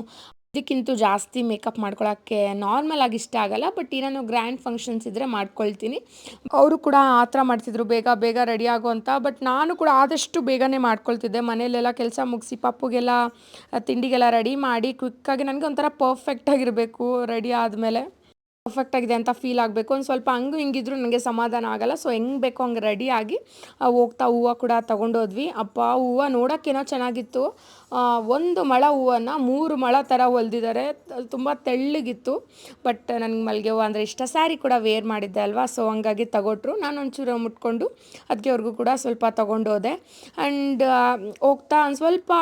ಅದಕ್ಕಿಂತ ಜಾಸ್ತಿ ಮೇಕಪ್ ಮಾಡ್ಕೊಳ್ಳೋಕ್ಕೆ ನಾರ್ಮಲ್ ಆಗಿ ಇಷ್ಟ ಆಗಲ್ಲ ಬಟ್ ಏನೋ ಗ್ರ್ಯಾಂಡ್ ಫಂಕ್ಷನ್ಸ್ ಇದ್ದರೆ ಮಾಡ್ಕೊಳ್ತೀನಿ. ಅವರು ಕೂಡ ಆ ಥರ ಮಾಡ್ತಿದ್ರು, ಬೇಗ ಬೇಗ ರೆಡಿ ಆಗೋ ಅಂತ ಬಟ್ ನಾನು ಕೂಡ ಆದಷ್ಟು ಬೇಗನೆ ಮಾಡ್ಕೊಳ್ತಿದ್ದೆ. ಮನೆಯಲ್ಲೆಲ್ಲ ಕೆಲಸ ಮುಗಿಸಿ, ಪಪ್ಪುಗೆಲ್ಲ ತಿಂಡಿಗೆಲ್ಲ ರೆಡಿ ಮಾಡಿ ಕ್ವಿಕ್ಕಾಗಿ ನನಗೆ ಒಂಥರ ಪರ್ಫೆಕ್ಟಾಗಿರಬೇಕು ರೆಡಿ ಆದಮೇಲೆ. ಪರ್ಫೆಕ್ಟ್ ಆಗಿದೆ ಅಂತ ಫೀಲ್ ಆಗಬೇಕು. ಒಂದು ಸ್ವಲ್ಪ ಹಂಗೂ ಹಿಂಗಿದ್ರು ನನಗೆ ಸಮಾಧಾನ ಆಗಲ್ಲ ಸೊ ಹೆಂಗೆ ಬೇಕೋ ಹಂಗೆ ರೆಡಿಯಾಗಿ ಹೋಗ್ತಾ ಹೂವು ಕೂಡ ತೊಗೊಂಡೋದ್ವಿ. ಅಪ್ಪ ಹೂವು ನೋಡೋಕ್ಕೇನೋ ಚೆನ್ನಾಗಿತ್ತು. ಒಂದು ಮೊಳ ಹೂವನ್ನು ಮೂರು ಮೊಳ ಥರ ಹೊಲ್ದಿದ್ದಾರೆ ತುಂಬ ತೆಳ್ಳಗಿತ್ತು. ಬಟ್ ನನಗೆ ಮಲ್ಲಿಗೆ ಹೂವು ಅಂದರೆ ಇಷ್ಟ. ಸ್ಯಾರಿ ಕೂಡ ವೇರ್ ಮಾಡಿದ್ದೆ ಅಲ್ವಾ? ಸೊ ಹಂಗಾಗಿ ತಗೊಟ್ರು. ನಾನು ಒಂಚೂರು ಮುಟ್ಕೊಂಡು ಅದಕ್ಕೆ ಅವ್ರಿಗೂ ಕೂಡ ಸ್ವಲ್ಪ ತೊಗೊಂಡೋದೆ. ಆ್ಯಂಡ್ ಹೋಗ್ತಾ ಒಂದು ಸ್ವಲ್ಪ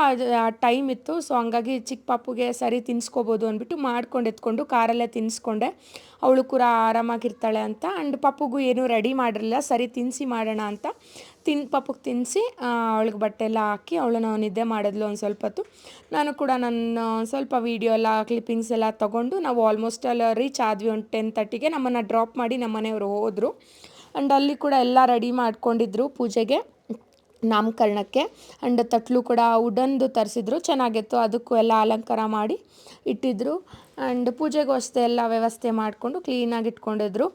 ಟೈಮ್ ಇತ್ತು. ಸೊ ಹಂಗಾಗಿ ಚಿಕ್ಕ ಪಾಪುಗೆ ಸರಿ ತಿನ್ಸ್ಕೋಬೋದು ಅಂದ್ಬಿಟ್ಟು ಮಾಡ್ಕೊಂಡು ಎತ್ಕೊಂಡು ಕಾರಲ್ಲೇ ತಿನ್ನಿಸ್ಕೊಂಡೆ ಅವಳು ಕೂಡ ಆರಾಮಾಗಿರ್ತಾಳೆ ಅಂತ. ಆ್ಯಂಡ್ ಪಪ್ಪುಗೂ ಏನೂ ರೆಡಿ ಮಾಡಿರಲಿಲ್ಲ. ಸರಿ ತಿನ್ನಿಸಿ ಮಾಡೋಣ ಅಂತ. ತಿನ್ ಪಾಪಕ್ಕೆ ತಿನ್ನಿಸಿ ಅವಳಿಗೆ ಬಟ್ಟೆ ಎಲ್ಲ ಹಾಕಿ ಅವಳನ್ನ ನಿದ್ದೆ ಮಾಡಿದ್ಲು ಒಂದು ಸ್ವಲ್ಪ ಹೊತ್ತು. ನಾನು ಕೂಡ ನನ್ನ ಸ್ವಲ್ಪ ವೀಡಿಯೋ ಎಲ್ಲ ಕ್ಲಿಪ್ಪಿಂಗ್ಸ್ ಎಲ್ಲ ತೊಗೊಂಡು ನಾವು ಆಲ್ಮೋಸ್ಟ್ ಅಲ್ಲಿ ರೀಚ್ ಆದ್ವಿ ಒಂದು ಟೆನ್ ತರ್ಟಿಗೆ ನಮ್ಮನ್ನು ಡ್ರಾಪ್ ಮಾಡಿ ನಮ್ಮ ಮನೆಯವರು ಹೋದರು. ಆ್ಯಂಡ್ ಅಲ್ಲಿ ಕೂಡ ಎಲ್ಲ ರೆಡಿ ಮಾಡ್ಕೊಂಡಿದ್ರು ಪೂಜೆಗೆ, ನಾಮಕರಣಕ್ಕೆ. ಆ್ಯಂಡ್ ತಟ್ಲು ಕೂಡ ವುಡನ್ದು ತರಿಸಿದ್ರು, ಚೆನ್ನಾಗಿತ್ತು. ಅದಕ್ಕೂ ಎಲ್ಲ ಅಲಂಕಾರ ಮಾಡಿ ಇಟ್ಟಿದ್ರು. ಆ್ಯಂಡ್ ಪೂಜೆಗೂ ಅಷ್ಟೇ ಎಲ್ಲ ವ್ಯವಸ್ಥೆ ಮಾಡಿಕೊಂಡು ಕ್ಲೀನಾಗಿ ಇಟ್ಕೊಂಡಿದ್ರು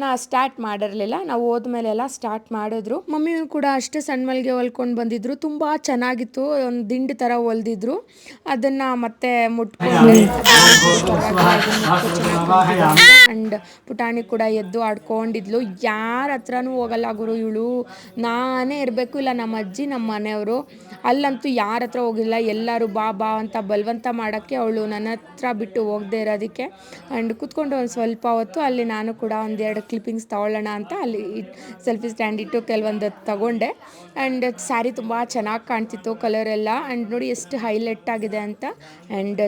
ನಾ ಸ್ಟಾರ್ಟ್ ಮಾಡಿರಲಿಲ್ಲ. ನಾವು ಹೋದ್ಮೇಲೆ ಎಲ್ಲ ಸ್ಟಾರ್ಟ್ ಮಾಡಿದ್ರು. ಮಮ್ಮಿಯೂ ಕೂಡ ಅಷ್ಟೇ ಸಣ್ಣ ಮಲ್ಲಿಗೆ ಹೊಲ್ಕೊಂಡು ಬಂದಿದ್ರು. ತುಂಬ ಚೆನ್ನಾಗಿತ್ತು. ಒಂದು ದಿಂಡು ಥರ ಹೊಲ್ದಿದ್ರು. ಅದನ್ನು ಮತ್ತೆ ಮುಟ್ಕೊಂಡು ಆ್ಯಂಡ್ ಪುಟಾಣಿ ಕೂಡ ಎದ್ದು ಆಡ್ಕೊಂಡಿದ್ಲು. ಯಾರ ಹತ್ರನೂ ಹೋಗಲ್ಲ ಗುರು ಇವಳು. ನಾನೇ ಇರಬೇಕು. ಇಲ್ಲ ನಮ್ಮ ಅಜ್ಜಿ ನಮ್ಮ ಮನೆಯವರು. ಅಲ್ಲಂತೂ ಯಾರ ಹತ್ರ ಹೋಗಿಲ್ಲ. ಎಲ್ಲರೂ ಬಾ ಬಾ ಅಂತ ಬಲವಂತ ಮಾಡೋಕ್ಕೆ ಅವಳು ನನ್ನ ಹತ್ರ ಬಿಟ್ಟು ಹೋಗದೆ ಇರೋದಕ್ಕೆ. ಆ್ಯಂಡ್ ಕೂತ್ಕೊಂಡು ಒಂದು ಸ್ವಲ್ಪ ಹೊತ್ತು ಅಲ್ಲಿ ನಾನು ಕೂಡ ಒಂದೆರಡು ಕ್ಲಿಪ್ಪಿಂಗ್ಸ್ ತಗೊಳ್ಳೋಣ ಅಂತ ಅಲ್ಲಿ ಸೆಲ್ಫಿ ಸ್ಟ್ಯಾಂಡ್ ಇಟ್ಟು ಕೆಲವೊಂದು ತಗೊಂಡೆ. ಆ್ಯಂಡ್ ಸ್ಯಾರಿ ತುಂಬ ಚೆನ್ನಾಗಿ ಕಾಣ್ತಿತ್ತು ಕಲರ್ ಎಲ್ಲ. ಆ್ಯಂಡ್ ನೋಡಿ ಎಷ್ಟು ಹೈಲೈಟ್ ಆಗಿದೆ ಅಂತ. ಆ್ಯಂಡ್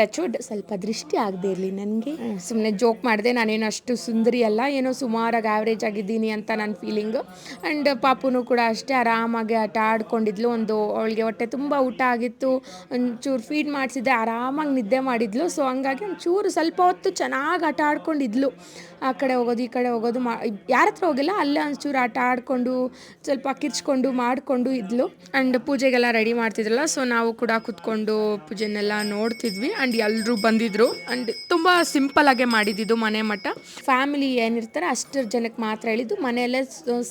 ಟಚ್ ವುಡ್ ಸ್ವಲ್ಪ ದೃಷ್ಟಿ ಆಗದೆ ಇರಲಿ ನನಗೆ. ಸುಮ್ಮನೆ ಜೋಕ್ ಮಾಡಿದೆ ನಾನೇನು ಅಷ್ಟು ಸುಂದರಿ ಅಲ್ಲ ಏನೋ ಸುಮಾರಾಗಿ ಆ್ಯಾವ್ರೇಜ್ ಆಗಿದ್ದೀನಿ ಅಂತ ನನ್ನ ಫೀಲಿಂಗು ಆ್ಯಂಡ್ ಪಾಪುನು ಕೂಡ ಅಷ್ಟೇ ಆರಾಮಾಗಿ ಆಟ ಆಡ್ಕೊಂಡಿದ್ಲು. ಒಂದು ಅವಳಿಗೆ ಹೊಟ್ಟೆ ತುಂಬ ಊಟ ಆಗಿತ್ತು. ಒಂಚೂರು ಫೀಡ್ ಮಾಡಿಸಿದ್ದೆ ಆರಾಮಾಗಿ ನಿದ್ದೆ ಮಾಡಿದ್ಲು. ಸೊ ಹಂಗಾಗಿ ಒಂಚೂರು ಸ್ವಲ್ಪ ಹೊತ್ತು ಚೆನ್ನಾಗಿ ಆಟ ಆಡ್ಕೊಂಡಿದ್ಲು. ಆ ಕಡೆ ಹೋಗೋದು, ಈ ಕಡೆ ಹೋಗೋದು ಮಾ, ಯಾರ ಹತ್ರ ಹೋಗಿಲ್ಲ, ಅಲ್ಲೇ ಒಂಚೂರು ಆಟ ಆಡಿಕೊಂಡು, ಸ್ವಲ್ಪ ಕಿರ್ಚ್ಕೊಂಡು, ಮಾಡಿಕೊಂಡು ಇದ್ಲು. ಆ್ಯಂಡ್ ಪೂಜೆಗೆಲ್ಲ ರೆಡಿ ಮಾಡ್ತಿದ್ರಲ್ಲ ಸೊ ನಾವು ಕೂಡ ಕುತ್ಕೊಂಡು ಪೂಜೆನೆಲ್ಲ ನೋಡ್ತಿದ್ವಿ. ಆ್ಯಂಡ್ ಎಲ್ಲರೂ ಬಂದಿದ್ರು. ಆ್ಯಂಡ್ ತುಂಬ ಸಿಂಪಲಾಗೆ ಮಾಡಿದ್ದು ಮನೆ ಮಠ. ಫ್ಯಾಮಿಲಿ ಏನಿರ್ತಾರೆ ಅಷ್ಟರ ಜನಕ್ಕೆ ಮಾತ್ರ ಹೇಳಿದ್ದು. ಮನೆಯಲ್ಲೇ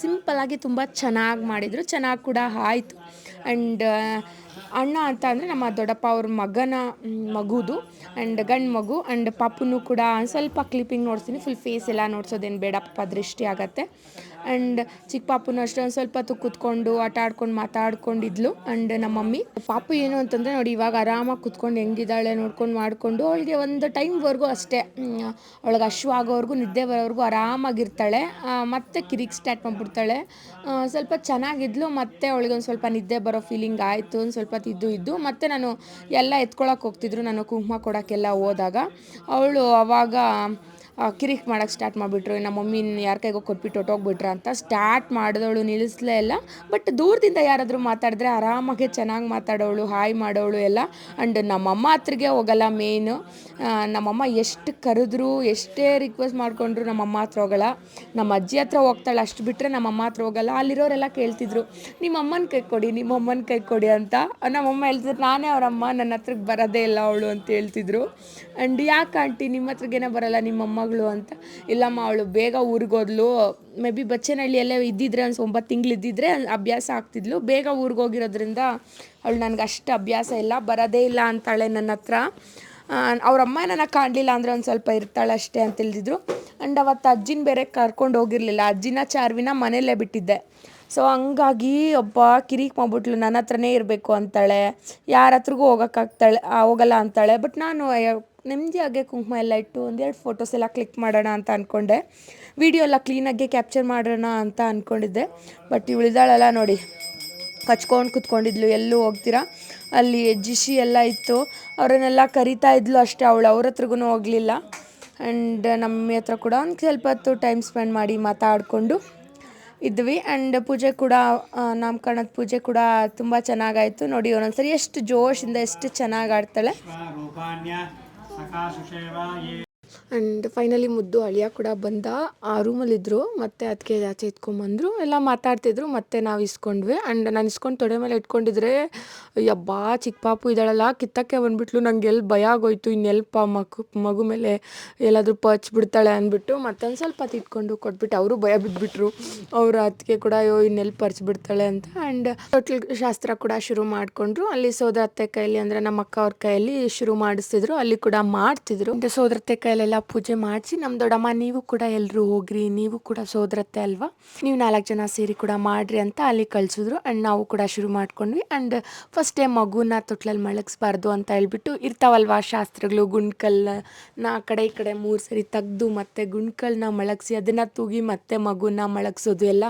ಸಿಂಪಲಾಗಿ ತುಂಬ ಚೆನ್ನಾಗಿ ಮಾಡಿದರು. ಚೆನ್ನಾಗಿ ಕೂಡ ಆಯಿತು. ಆ್ಯಂಡ್ ಅಣ್ಣ ಅಂತ ಅಂದರೆ ನಮ್ಮ ದೊಡ್ಡಪ್ಪ ಅವ್ರ ಮಗನ ಮಗುದು ಆ್ಯಂಡ್ ಗಂಡು ಮಗು ಆ್ಯಂಡ್ ಪಾಪುನು ಕೂಡ. ಸ್ವಲ್ಪ ಕ್ಲಿಪ್ಪಿಂಗ್ ನೋಡ್ತೀನಿ. ಫುಲ್ ಫೇಸ್ ಎಲ್ಲ ನೋಡ್ಸೋದೇನು ಬೇಡಪ್ಪ ದೃಷ್ಟಿ ಆಗತ್ತೆ. ಆ್ಯಂಡ್ ಚಿಕ್ಕ ಪಾಪುನ ಅಷ್ಟೇ ಒಂದು ಸ್ವಲ್ಪ ಹೊತ್ತು ಕೂತ್ಕೊಂಡು ಆಟ ಆಡ್ಕೊಂಡು ಮಾತಾಡ್ಕೊಂಡಿದ್ಲು ಆ್ಯಂಡ್ ನಮ್ಮ ಮಮ್ಮಿ. ಪಾಪು ಏನು ಅಂತಂದರೆ ನೋಡಿ, ಇವಾಗ ಆರಾಮಾಗಿ ಕೂತ್ಕೊಂಡು ಹೆಂಗಿದ್ದಾಳೆ ನೋಡ್ಕೊಂಡು ಮಾಡಿಕೊಂಡು ಅವಳಿಗೆ ಒಂದು ಟೈಮ್ವರೆಗೂ ಅಷ್ಟೇ. ಅವಳಿಗೆ ಅಶ್ವ ಆಗೋವರೆಗೂ, ನಿದ್ದೆ ಬರೋವರೆಗೂ ಆರಾಮಾಗಿರ್ತಾಳೆ. ಮತ್ತೆ ಕಿರಿಕ್ ಸ್ಟಾರ್ಟ್ ಮಾಡಿಬಿಡ್ತಾಳೆ. ಸ್ವಲ್ಪ ಚೆನ್ನಾಗಿದ್ಲು, ಮತ್ತೆ ಅವಳಿಗೆ ಒಂದು ಸ್ವಲ್ಪ ನಿದ್ದೆ ಬರೋ ಫೀಲಿಂಗ್ ಆಯಿತು, ಒಂದು ಸ್ವಲ್ಪ ಇದ್ದು ಇದ್ದು. ಮತ್ತೆ ನಾನು ಎಲ್ಲ ಎತ್ಕೊಳಕ್ಕೆ ಹೋಗ್ತಿದ್ರು, ನಾನು ಕುಂಕುಮ ಕೊಡೋಕ್ಕೆಲ್ಲ ಹೋದಾಗ. ಅವಳು ಅವಾಗ ಕಿರಿಕ್ ಮಾಡೋಕ್ಕೆ ಸ್ಟಾರ್ಟ್ ಮಾಡಿಬಿಟ್ರು. ನಮ್ಮ ಮಮ್ಮಿನ ಯಾರ ಕೈಗೋ ಕೊಟ್ಬಿಟ್ಟು ಹೊಟ್ಟೋಗ್ಬಿಟ್ರ ಅಂತ ಸ್ಟಾರ್ಟ್ ಮಾಡಿದವಳು ನಿಲ್ಲಿಸಲೇ ಇಲ್ಲ. ಬಟ್ ದೂರದಿಂದ ಯಾರಾದರೂ ಮಾತಾಡಿದ್ರೆ ಆರಾಮಾಗೆ ಚೆನ್ನಾಗಿ ಮಾತಾಡೋಳು, ಹಾಯ್ ಮಾಡೋಳು ಎಲ್ಲ. ಆ್ಯಂಡ್ ನಮ್ಮಮ್ಮ ಹತ್ರಗೆ ಹೋಗಲ್ಲ ಮೇಯ್ನು ನಮ್ಮಮ್ಮ ಎಷ್ಟು ಕರೆದ್ರು, ಎಷ್ಟೇ ರಿಕ್ವೆಸ್ಟ್ ಮಾಡಿಕೊಂಡ್ರು ನಮ್ಮಮ್ಮ ಹತ್ರ ಹೋಗಲ್ಲ. ನಮ್ಮ ಅಜ್ಜಿ ಹತ್ರ ಹೋಗ್ತಾಳೆ, ಅಷ್ಟು ಬಿಟ್ಟರೆ ನಮ್ಮಮ್ಮ ಹತ್ರ ಹೋಗಲ್ಲ. ಅಲ್ಲಿರೋರೆಲ್ಲ ಕೇಳ್ತಿದ್ರು, ನಿಮ್ಮ ಅಮ್ಮನ ಕೈ ಕೊಡಿ, ನಿಮ್ಮ ಅಮ್ಮನ ಕೈ ಕೊಡಿ ಅಂತ. ನಮ್ಮಮ್ಮ ಹೇಳ್ತಿದ್ರು, ನಾನೇ ಅವರಮ್ಮ, ನನ್ನ ಹತ್ರಕ್ಕೆ ಬರೋದೇ ಇಲ್ಲ ಅವಳು ಅಂತ ಹೇಳ್ತಿದ್ರು. ಆ್ಯಂಡ್ ಯಾಕೆ ಆಂಟಿ, ನಿಮ್ಮ ಹತ್ರಗೇನೆ ಬರಲ್ಲ ನಿಮ್ಮ ಮೊಮ್ಮಗಳು ಅಂತ. ಇಲ್ಲಮ್ಮ, ಅವಳು ಬೇಗ ಊರಿಗೆ ಹೋದ್ಲು. ಮೇ ಬಿ ಬಚ್ಚನಹಳ್ಳಿಯಲ್ಲೇ ಇದ್ದಿದ್ರೆ ಒಂದು ಒಂಬತ್ತು ತಿಂಗಳು ಇದ್ದಿದ್ರೆ ಅಭ್ಯಾಸ ಆಗ್ತಿದ್ಲು. ಬೇಗ ಊರಿಗೆ ಹೋಗಿರೋದ್ರಿಂದ ಅವಳು ನನಗೆ ಅಷ್ಟು ಅಭ್ಯಾಸ ಇಲ್ಲ, ಬರೋದೇ ಇಲ್ಲ ಅಂತಾಳೆ ನನ್ನ ಹತ್ರ. ಅವ್ರ ಅಮ್ಮ ನನ್ನ ಕಾಣಲಿಲ್ಲ ಅಂದರೆ ಒಂದು ಸ್ವಲ್ಪ ಇರ್ತಾಳೆ ಅಷ್ಟೇ ಅಂತ ಹೇಳಿದ್ರು ಆ್ಯಂಡ್ ಅವತ್ತು ಅಜ್ಜಿನ ಬೇರೆ ಕರ್ಕೊಂಡು ಹೋಗಿರಲಿಲ್ಲ. ಅಜ್ಜಿನ ಚಾರ್ವಿನ ಮನೆಯಲ್ಲೇ ಬಿಟ್ಟಿದ್ದೆ. ಸೊ ಹಂಗಾಗಿ ಒಬ್ಬ ಕಿರಿಕ್ ಮಾಡ್ಬಿಟ್ಲು ನನ್ನ ಹತ್ರನೇ ಇರಬೇಕು ಅಂತಾಳೆ. ಯಾರ ಹತ್ರಗೂ ಹೋಗೋಕ್ಕಾಗ್ತಾಳೆ ಹೋಗಲ್ಲ ಅಂತಾಳೆ. ಬಟ್ ನಾನು ನೆಮ್ಮದಿಯಾಗೆ ಕುಂಕುಮ ಎಲ್ಲ ಇಟ್ಟು ಒಂದೆರಡು ಫೋಟೋಸ್ ಎಲ್ಲ ಕ್ಲಿಕ್ ಮಾಡೋಣ ಅಂತ ಅಂದ್ಕೊಂಡೆ ವಿಡಿಯೋ ಎಲ್ಲ ಕ್ಲೀನಾಗೆ ಕ್ಯಾಪ್ಚರ್ ಮಾಡೋಣ ಅಂತ ಅಂದ್ಕೊಂಡಿದ್ದೆ ಬಟ್ ಇವಳಿದಾಳಲ್ಲ ನೋಡಿ. ಕಚ್ಕೊಂಡು ಕುತ್ಕೊಂಡಿದ್ಲು. ಎಲ್ಲೂ ಹೋಗ್ತೀರಾ? ಅಲ್ಲಿ ಜಿಶಿ ಎಲ್ಲ ಇತ್ತು. ಅವರನ್ನೆಲ್ಲ ಕರಿತಾ ಇದ್ಲು ಅಷ್ಟೇ. ಅವಳು ಅವ್ರ ಹತ್ರಗೂ ಹೋಗಲಿಲ್ಲ. ಆ್ಯಂಡ್ ನಮ್ಮ ಹತ್ರ ಕೂಡ ಒಂದು ಸ್ವಲ್ಪ ಹೊತ್ತು ಟೈಮ್ ಸ್ಪೆಂಡ್ ಮಾಡಿ ಮಾತಾಡಿಕೊಂಡು ಇದ್ವಿ. ಆ್ಯಂಡ್ ಪೂಜೆ ಕೂಡ ನಾಮಕರಣದ ಪೂಜೆ ಕೂಡ ತುಂಬ ಚೆನ್ನಾಗಾಯಿತು. ನೋಡಿ, ಒಂದೊಂದ್ಸರಿ ಎಷ್ಟು ಜೋಶಿಂದ ಎಷ್ಟು ಚೆನ್ನಾಗಿ ಆಡ್ತಾಳೆ.
సకాశుషేవాయే
ಆ್ಯಂಡ್ ಫೈನಲಿ ಮುದ್ದು ಅಳಿಯ ಕೂಡ ಬಂದ. ಆ ರೂಮಲ್ಲಿದ್ದರು ಮತ್ತೆ ಅದಕ್ಕೆ ಆಚೆ ಎತ್ಕೊಂಬಂದರು ಎಲ್ಲ ಮಾತಾಡ್ತಿದ್ರು, ಮತ್ತೆ ನಾವು ಇಸ್ಕೊಂಡ್ವಿ. ಆ್ಯಂಡ್ ನಾನು ಇಸ್ಕೊಂಡು ತೊಡೆ ಮೇಲೆ ಇಟ್ಕೊಂಡಿದ್ರೆ ಯಬ್ಬಾ ಚಿಕ್ಕ ಪಾಪು ಇದ್ದಾಳಲ್ಲ, ಕಿತ್ತಕ್ಕೆ ಬಂದ್ಬಿಟ್ಲು ನಂಗೆ ಎಲ್ಲಿ ಭಯ ಆಗೋಯ್ತು. ಇನ್ನೆಲ್ಪ ಮಗು ಮಗು ಮೇಲೆ ಎಲ್ಲಾದರೂ ಪಚ್ ಬಿಡ್ತಾಳೆ ಅಂದ್ಬಿಟ್ಟು, ಮತ್ತೊಂದು ಸ್ವಲ್ಪ ಇಟ್ಕೊಂಡು ಕೊಟ್ಬಿಟ್ಟು, ಅವರು ಭಯ ಬಿದ್ದುಬಿಟ್ರು ಅವ್ರ ಅದಕ್ಕೆ ಕೂಡ, ಅಯ್ಯೋ ಇನ್ನೆಲ್ಲಿ ಬಿಡ್ತಾಳೆ ಅಂತ. ಆ್ಯಂಡ್ ತೊಟ್ಲ್ ಶಾಸ್ತ್ರ ಕೂಡ ಶುರು ಮಾಡಿಕೊಂಡ್ರು. ಅಲ್ಲಿ ಸೋದರತ್ತೆ ಕೈಯಲ್ಲಿ ಅಂದರೆ ನಮ್ಮ ಅಕ್ಕ ಅವ್ರ ಕೈಯಲ್ಲಿ ಶುರು ಮಾಡಿಸ್ತಿದ್ರು. ಅಲ್ಲಿ ಕೂಡ ಮಾಡ್ತಿದ್ರು. ಸೋದರತ್ತೆ ಸೋದರತ್ತೆ ಕೈಯಲ್ಲೆಲ್ಲ ಪೂಜೆ ಮಾಡಿಸಿ ನಮ್ಮ ದೊಡ್ಡಮ್ಮ ನೀವು ಕೂಡ ಎಲ್ಲರೂ ಹೋಗ್ರಿ, ನೀವು ಕೂಡ ಸೋದರತ್ತೆ ಅಲ್ವಾ? ನೀವು ನಾಲ್ಕು ಜನ ಸೇರಿ ಕೂಡ ಮಾಡ್ರಿ ಅಂತ ಅಲ್ಲಿ ಕಳಿಸಿದ್ರು. ಆ್ಯಂಡ್ ನಾವು ಕೂಡ ಶುರು ಮಾಡ್ಕೊಂಡ್ವಿ. ಆ್ಯಂಡ್ ಟೈಮ್ ಮಗುನ ತೊಟ್ಲಲ್ಲಿ ಮಳಗಿಸ್ಬಾರ್ದು ಅಂತ ಹೇಳ್ಬಿಟ್ಟು ಇರ್ತಾವಲ್ವಾ ಶಾಸ್ತ್ರಗಳು ಗುಂಡ್ಕಲ್ನ ಆ ಕಡೆ ಈ ಕಡೆ ಮೂರು ಸರಿ ತೆಗೆದು ಮತ್ತೆ ಗುಂಡ್ಕಲ್ನ ಮಳಗಿಸಿ ಅದನ್ನು ತೂಗಿ ಮತ್ತೆ ಮಗುನ ಮಳಗಿಸೋದು ಎಲ್ಲ.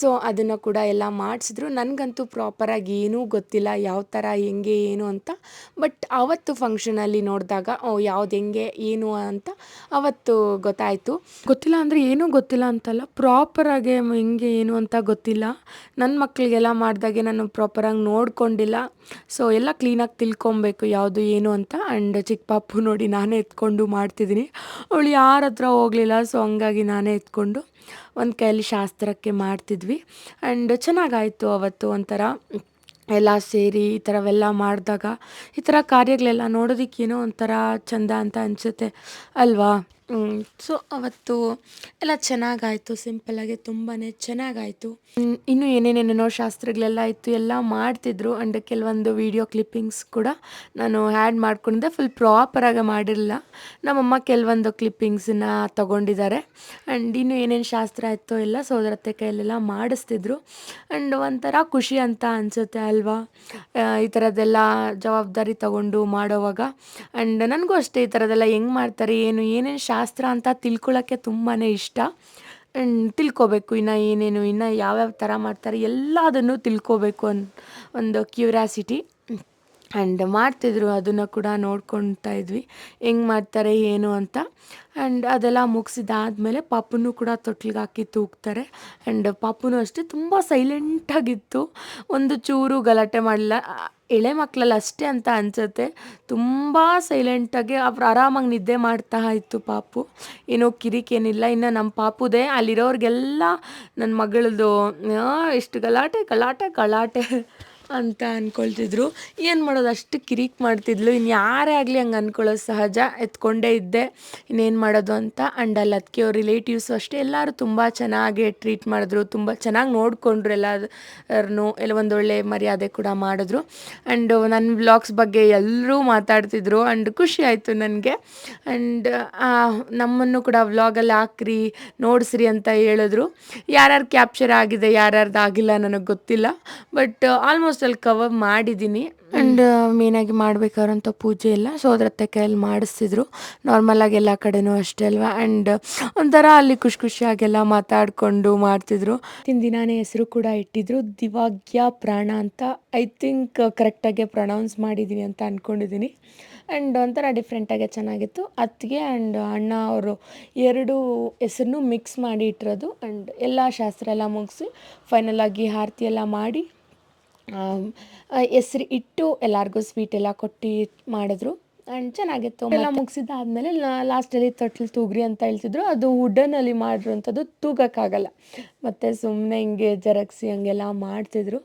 ಸೊ ಅದನ್ನು ಕೂಡ ಎಲ್ಲ ಮಾಡಿಸಿದ್ರು. ನನಗಂತೂ ಪ್ರಾಪರಾಗಿ ಏನೂ ಗೊತ್ತಿಲ್ಲ ಯಾವ ಥರ ಹೆಂಗೆ, ಏನು ಅಂತ. ಬಟ್ ಆವತ್ತು ಫಂಕ್ಷನಲ್ಲಿ ನೋಡಿದಾಗ ಯಾವ್ದು ಹೆಂಗೆ, ಏನು ಅಂತ ಅವತ್ತು ಗೊತ್ತಾಯಿತು. ಗೊತ್ತಿಲ್ಲ ಅಂದರೆ ಏನೂ ಗೊತ್ತಿಲ್ಲ ಅಂತಲ್ಲ ಪ್ರಾಪರಾಗಿ ಹೆಂಗೆ, ಏನು ಅಂತ ಗೊತ್ತಿಲ್ಲ. ನನ್ನ ಮಕ್ಕಳಿಗೆಲ್ಲ ಮಾಡಿದಾಗೆ ನಾನು ಪ್ರಾಪರಾಗಿ ನೋಡಿಕೊಂಡಿಲ್ಲ. ಸೊ ಎಲ್ಲ ಕ್ಲೀನಾಗಿ ತಿಳ್ಕೊಬೇಕು ಯಾವುದು, ಏನು ಅಂತ. ಆ್ಯಂಡ್ ಚಿಕ್ಕ ಪಾಪು ನೋಡಿ ನಾನೇ ಎತ್ಕೊಂಡು ಮಾಡ್ತಿದ್ದೀನಿ. ಅವಳು ಯಾರ ಹತ್ರ ಹೋಗಲಿಲ್ಲ ಸೊ ಹಂಗಾಗಿ ನಾನೇ ಎತ್ಕೊಂಡು ಒಂದು ಕೈಯಲ್ಲಿ ಶಾಸ್ತ್ರಕ್ಕೆ ಮಾಡ್ತಿದ್ವಿ. ಆ್ಯಂಡ್ ಚೆನ್ನಾಗಾಯಿತು ಅವತ್ತು ಒಂಥರ. ಎಲ್ಲ ಸೇರಿ ಈ ಥರವೆಲ್ಲ ಮಾಡಿದಾಗ ಈ ಥರ ಕಾರ್ಯಗಳೆಲ್ಲ ನೋಡೋದಕ್ಕೇನೋ ಒಂಥರ ಚಂದ ಅಂತ ಅನಿಸುತ್ತೆ ಅಲ್ವಾ? ಸೊ ಅವತ್ತು ಎಲ್ಲ ಚೆನ್ನಾಗಾಯಿತು ಸಿಂಪಲ್ಲಾಗೆ ತುಂಬಾ ಚೆನ್ನಾಗಾಯಿತು. ಇನ್ನೂ ಏನೇನೇನೇನೋ ಶಾಸ್ತ್ರಗಳೆಲ್ಲ ಇತ್ತು, ಎಲ್ಲ ಮಾಡ್ತಿದ್ರು ಆ್ಯಂಡ್ ಕೆಲವೊಂದು ವೀಡಿಯೋ ಕ್ಲಿಪ್ಪಿಂಗ್ಸ್ ಕೂಡ ನಾನು ಆ್ಯಡ್ ಮಾಡ್ಕೊಂಡಿದ್ದೆ ಫುಲ್ ಪ್ರಾಪರಾಗಿ ಮಾಡಿರಲಿಲ್ಲ. ನಮ್ಮಮ್ಮ ಕೆಲವೊಂದು ಕ್ಲಿಪ್ಪಿಂಗ್ಸನ್ನ ತಗೊಂಡಿದ್ದಾರೆ ಆ್ಯಂಡ್ ಇನ್ನೂ ಏನೇನು ಶಾಸ್ತ್ರ ಆಯಿತೋ ಎಲ್ಲ ಸೋದರತ್ತೆ ಕೈಯಲ್ಲೆಲ್ಲ ಮಾಡಿಸ್ತಿದ್ರು. ಆ್ಯಂಡ್ ಒಂಥರ ಖುಷಿ ಅಂತ ಅನಿಸುತ್ತೆ ಅಲ್ವಾ? ಈ ಥರದ್ದೆಲ್ಲ ಜವಾಬ್ದಾರಿ ತಗೊಂಡು ಮಾಡೋವಾಗ. ಆ್ಯಂಡ್ ನನಗೂ ಅಷ್ಟೇ ಈ ಥರದ್ದೆಲ್ಲ ಹೆಂಗೆ ಮಾಡ್ತಾರೆ, ಏನು, ಏನೇನು ಶಾಸ್ತ್ರ ಅಂತ ತಿಳ್ಕೊಳ್ಳೋಕ್ಕೆ ತುಂಬಾ ಇಷ್ಟ. ತಿಳ್ಕೊಬೇಕು. ಇನ್ನು ಏನೇನು, ಇನ್ನು ಯಾವ್ಯಾವ ಥರ ಮಾಡ್ತಾರೆ, ಎಲ್ಲದನ್ನು ತಿಳ್ಕೊಬೇಕು ಅನ್, ಒಂದು ಕ್ಯೂರಿಯಾಸಿಟಿ ಆ್ಯಂಡ್ ಮಾಡ್ತಿದ್ರು, ಅದನ್ನು ಕೂಡ ನೋಡ್ಕೊತಾ ಇದ್ವಿ. ಹೆಂಗೆ ಮಾಡ್ತಾರೆ, ಏನು ಅಂತ. ಆ್ಯಂಡ್ ಅದೆಲ್ಲ ಮುಗಿಸಿದಾದ್ಮೇಲೆ ಪಾಪುನೂ ಕೂಡ ತೊಟ್ಲಿಗೆ ಹಾಕಿ ತೂಗ್ತಾರೆ. ಆ್ಯಂಡ್ ಪಾಪುನೂ ಅಷ್ಟೇ ತುಂಬ ಸೈಲೆಂಟಾಗಿತ್ತು ಒಂದು ಚೂರು ಗಲಾಟೆ ಮಾಡಲಿಲ್ಲ. ಎಳೆ ಮಕ್ಕಳಲ್ಲಿ ಅಷ್ಟೇ ಅಂತ ಅನಿಸುತ್ತೆ. ತುಂಬ ಸೈಲೆಂಟಾಗಿ ಅವ್ರು ಆರಾಮಾಗಿ ನಿದ್ದೆ ಮಾಡ್ತಾ ಇತ್ತು ಪಾಪು. ಏನೋ ಕಿರಿಕೇನಿಲ್ಲ ಇನ್ನು ನಮ್ಮ ಪಾಪುದೇ ಅಲ್ಲಿರೋರಿಗೆಲ್ಲ ನನ್ನ ಮಗಳದು ಎಷ್ಟು ಗಲಾಟೆ ಗಲಾಟೆ ಗಲಾಟೆ. ಅಂತ ಅಂದ್ಕೊಳ್ತಿದ್ರು ಏನು ಮಾಡೋದು? ಅಷ್ಟು ಕಿರಿಕ್ ಮಾಡ್ತಿದ್ಲು. ಇನ್ನು ಯಾರೇ ಆಗಲಿ ಹಂಗೆ ಅಂದ್ಕೊಳ್ಳೋದು ಸಹಜ. ಎತ್ಕೊಂಡೇ ಇದ್ದೆ. ಇನ್ನೇನು ಮಾಡೋದು ಅಂತ ಆ್ಯಂಡ್ ಅಲ್ಲಿ ಅದಕ್ಕೆ ಅವ್ರ ರಿಲೇಟಿವ್ಸು ಅಷ್ಟೇ ಎಲ್ಲರೂ ತುಂಬ ಚೆನ್ನಾಗಿ ಟ್ರೀಟ್ ಮಾಡಿದ್ರು. ತುಂಬ ಚೆನ್ನಾಗಿ ನೋಡಿಕೊಂಡ್ರು ಎಲ್ಲರೂ ಎಲ್ಲ ಒಂದೊಳ್ಳೆ ಮರ್ಯಾದೆ ಕೂಡ ಮಾಡಿದ್ರು. ಆ್ಯಂಡ್ ನನ್ನ ವ್ಲಾಗ್ಸ್ ಬಗ್ಗೆ ಎಲ್ಲರೂ ಮಾತಾಡ್ತಿದ್ರು. ಆ್ಯಂಡ್ ಖುಷಿ ಆಯಿತು ನನಗೆ. ಆ್ಯಂಡ್ ನಮ್ಮನ್ನು ಕೂಡ ವ್ಲಾಗಲ್ಲಿ ಹಾಕ್ರಿ, ನೋಡಿಸ್ರಿ ಅಂತ ಹೇಳಿದ್ರು. ಯಾರ್ಯಾರು ಕ್ಯಾಪ್ಚರ್ ಆಗಿದೆ, ಯಾರ್ಯಾರ್ದು ಆಗಿಲ್ಲ ನನಗೆ ಗೊತ್ತಿಲ್ಲ. ಬಟ್ ಆಲ್ಮೋಸ್ಟ್ ಅಲ್ಲಿ ಕವರ್ ಮಾಡಿದ್ದೀನಿ ಆ್ಯಂಡ್ ಮೇನಾಗಿ ಮಾಡ್ಬೇಕಾದಂಥ ಪೂಜೆ ಎಲ್ಲ ಸೋದರತ್ತೆ ಕೈಯಲ್ಲಿ ಮಾಡಿಸ್ತಿದ್ರು. ನಾರ್ಮಲಾಗಿ ಎಲ್ಲ ಕಡೆನೂ ಅಷ್ಟೇ ಅಲ್ವಾ? ಆ್ಯಂಡ್ ಒಂಥರ ಅಲ್ಲಿ ಖುಷಿ ಖುಷಿಯಾಗೆಲ್ಲ ಮಾತಾಡಿಕೊಂಡು ಮಾಡ್ತಿದ್ರು. ತಿಂದ ದಿನಾನೇ ಹೆಸರು ಕೂಡ ಇಟ್ಟಿದ್ರು. ದಿವಾಗ್ಯ ಪ್ರಾಣ ಅಂತ ಐ ಥಿಂಕ್ ಕರೆಕ್ಟಾಗಿ ಪ್ರೊನೌನ್ಸ್ ಮಾಡಿದ್ದೀನಿ ಅಂತ ಅಂದ್ಕೊಂಡಿದ್ದೀನಿ ಆ್ಯಂಡ್ ಒಂಥರ ಡಿಫ್ರೆಂಟಾಗೆ ಚೆನ್ನಾಗಿತ್ತು. ಅತ್ತಿಗೆ ಆ್ಯಂಡ್ ಅಣ್ಣ ಅವರು ಎರಡು ಹೆಸರನ್ನು ಮಿಕ್ಸ್ ಮಾಡಿ ಇಟ್ಟಿರೋದು. ಆ್ಯಂಡ್ ಎಲ್ಲ ಶಾಸ್ತ್ರ ಎಲ್ಲ ಮುಗಿಸಿ ಫೈನಲಾಗಿ ಆರತಿ ಎಲ್ಲ ಮಾಡಿ ಹೆಸ್ರು ಇಟ್ಟು ಎಲ್ಲರಿಗೂ ಸ್ವೀಟ್ ಎಲ್ಲ ಕೊಟ್ಟು ಮಾಡಿದ್ರು. ಆ್ಯಂಡ್ ಚೆನ್ನಾಗಿತ್ತು. ಎಲ್ಲ ಮುಗಿಸಿದ್ದಾದ್ಮೇಲೆ ಲಾಸ್ಟಲ್ಲಿ ತೊಟ್ಲು ತೂಗ್ರಿ ಅಂತ ಹೇಳ್ತಿದ್ರು. ಅದು ವುಡನಲ್ಲಿ ಮಾಡಿರೋಂಥದ್ದು ತೂಗೋಕ್ಕಾಗಲ್ಲ. ಮತ್ತು ಸುಮ್ಮನೆ ಹಿಂಗೆ ಜರಗಿಸಿ ಹಂಗೆಲ್ಲ ಮಾಡ್ತಿದ್ರು.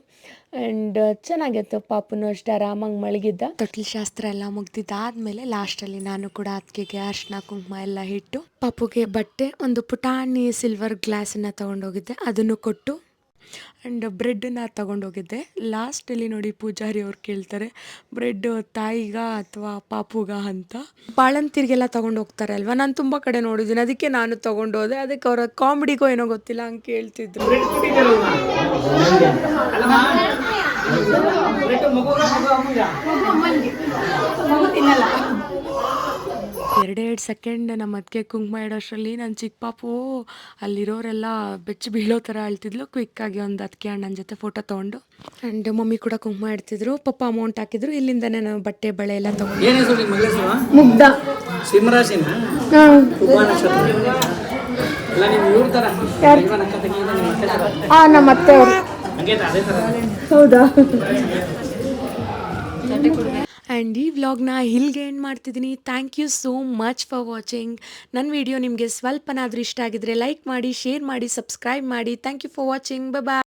ಆ್ಯಂಡ್ ಚೆನ್ನಾಗಿತ್ತು. ಪಾಪುನೂ ಅಷ್ಟೇ ಆರಾಮಾಗಿ ಮಲಗಿದ್ದ. ತೊಟ್ಲು ಶಾಸ್ತ್ರ ಎಲ್ಲ ಮುಗ್ದಿದ್ದಾದ್ಮೇಲೆ ಲಾಸ್ಟಲ್ಲಿ ನಾನು ಕೂಡ ಅದಕ್ಕೆ ಅರ್ಶಿನ ಕುಂಕುಮ ಎಲ್ಲ ಇಟ್ಟು ಪಾಪುಗೆ ಬಟ್ಟೆ ಒಂದು ಪುಟಾಣಿ ಸಿಲ್ವರ್ ಗ್ಲಾಸನ್ನು ತೊಗೊಂಡೋಗಿದ್ದೆ. ಅದನ್ನು ಕೊಟ್ಟು ಆ್ಯಂಡ್ ಬ್ರೆಡ್ಡನ್ನು ತೊಗೊಂಡೋಗಿದ್ದೆ ಲಾಸ್ಟಲ್ಲಿ ನೋಡಿ ಪೂಜಾರಿ ಅವ್ರು ಕೇಳ್ತಾರೆ ಬ್ರೆಡ್ ತಾಯಿಗ ಅಥವಾ ಪಾಪುಗ ಅಂತ? ಬಾಳಂತಿರಿಗೆಲ್ಲ ತೊಗೊಂಡು ಹೋಗ್ತಾರೆ ಅಲ್ವಾ? ನಾನು ತುಂಬ ಕಡೆ ನೋಡಿದ್ದೀನಿ. ಅದಕ್ಕೆ ನಾನು ತೊಗೊಂಡೋದೆ ಅದಕ್ಕೆ ಅವರ ಕಾಮಿಡಿಗೋ ಏನೋ ಗೊತ್ತಿಲ್ಲ ಹಂಗೆ ಕೇಳ್ತಿದ್ರು. ಎರಡೆರಡು ಸೆಕೆಂಡ್ ನಮ್ಮ ಅದಕ್ಕೆ ಕುಂಕುಮ ಇಡೋಷ್ಟರಲ್ಲಿ ನನ್ನ ಚಿಕ್ಕ ಪಾಪು ಅಲ್ಲಿರೋರೆಲ್ಲ ಬೆಚ್ಚ ಬೀಳೋ ಥರ ಅಳ್ತಿದ್ಲು. ಕ್ವಿಕ್ಕಾಗಿ ಒಂದು ಅದಕ್ಕೆ ಅಣ್ಣನ ಜೊತೆ ಫೋಟೋ ತೊಗೊಂಡು. ಆ್ಯಂಡ್ ಮಮ್ಮಿ ಕೂಡ ಕುಂಕುಮ ಇಡ್ತಿದ್ರು. ಪಪ್ಪ ಅಮೌಂಟ್ ಹಾಕಿದ್ರು. ಇಲ್ಲಿಂದನೇ ನಾನು ಬಟ್ಟೆ ಬಳೆ ಎಲ್ಲ ತೊಗೊಂಡು. ಮುಗ್ಧ.
ನಿಮ್ಮ ಅತ್ತೆ
ಹೌದಾ? ಆ್ಯಂಡ್ ಈ ವ್ಲಾಗ್ನ ಹಿಲ್ಗೆ ಎಂಡ್ ಮಾಡ್ತಿದ್ದೀನಿ. Thank you so much for watching ನನ್ನ ವಿಡಿಯೋ ನಿಮಗೆ ಸ್ವಲ್ಪನಾದರೂ ಇಷ್ಟ ಆಗಿದ್ರೆ ಲೈಕ್ ಮಾಡಿ ಶೇರ್ ಮಾಡಿ ಸಬ್ಸ್ಕ್ರೈಬ್ ಮಾಡಿ. Thank you for watching bye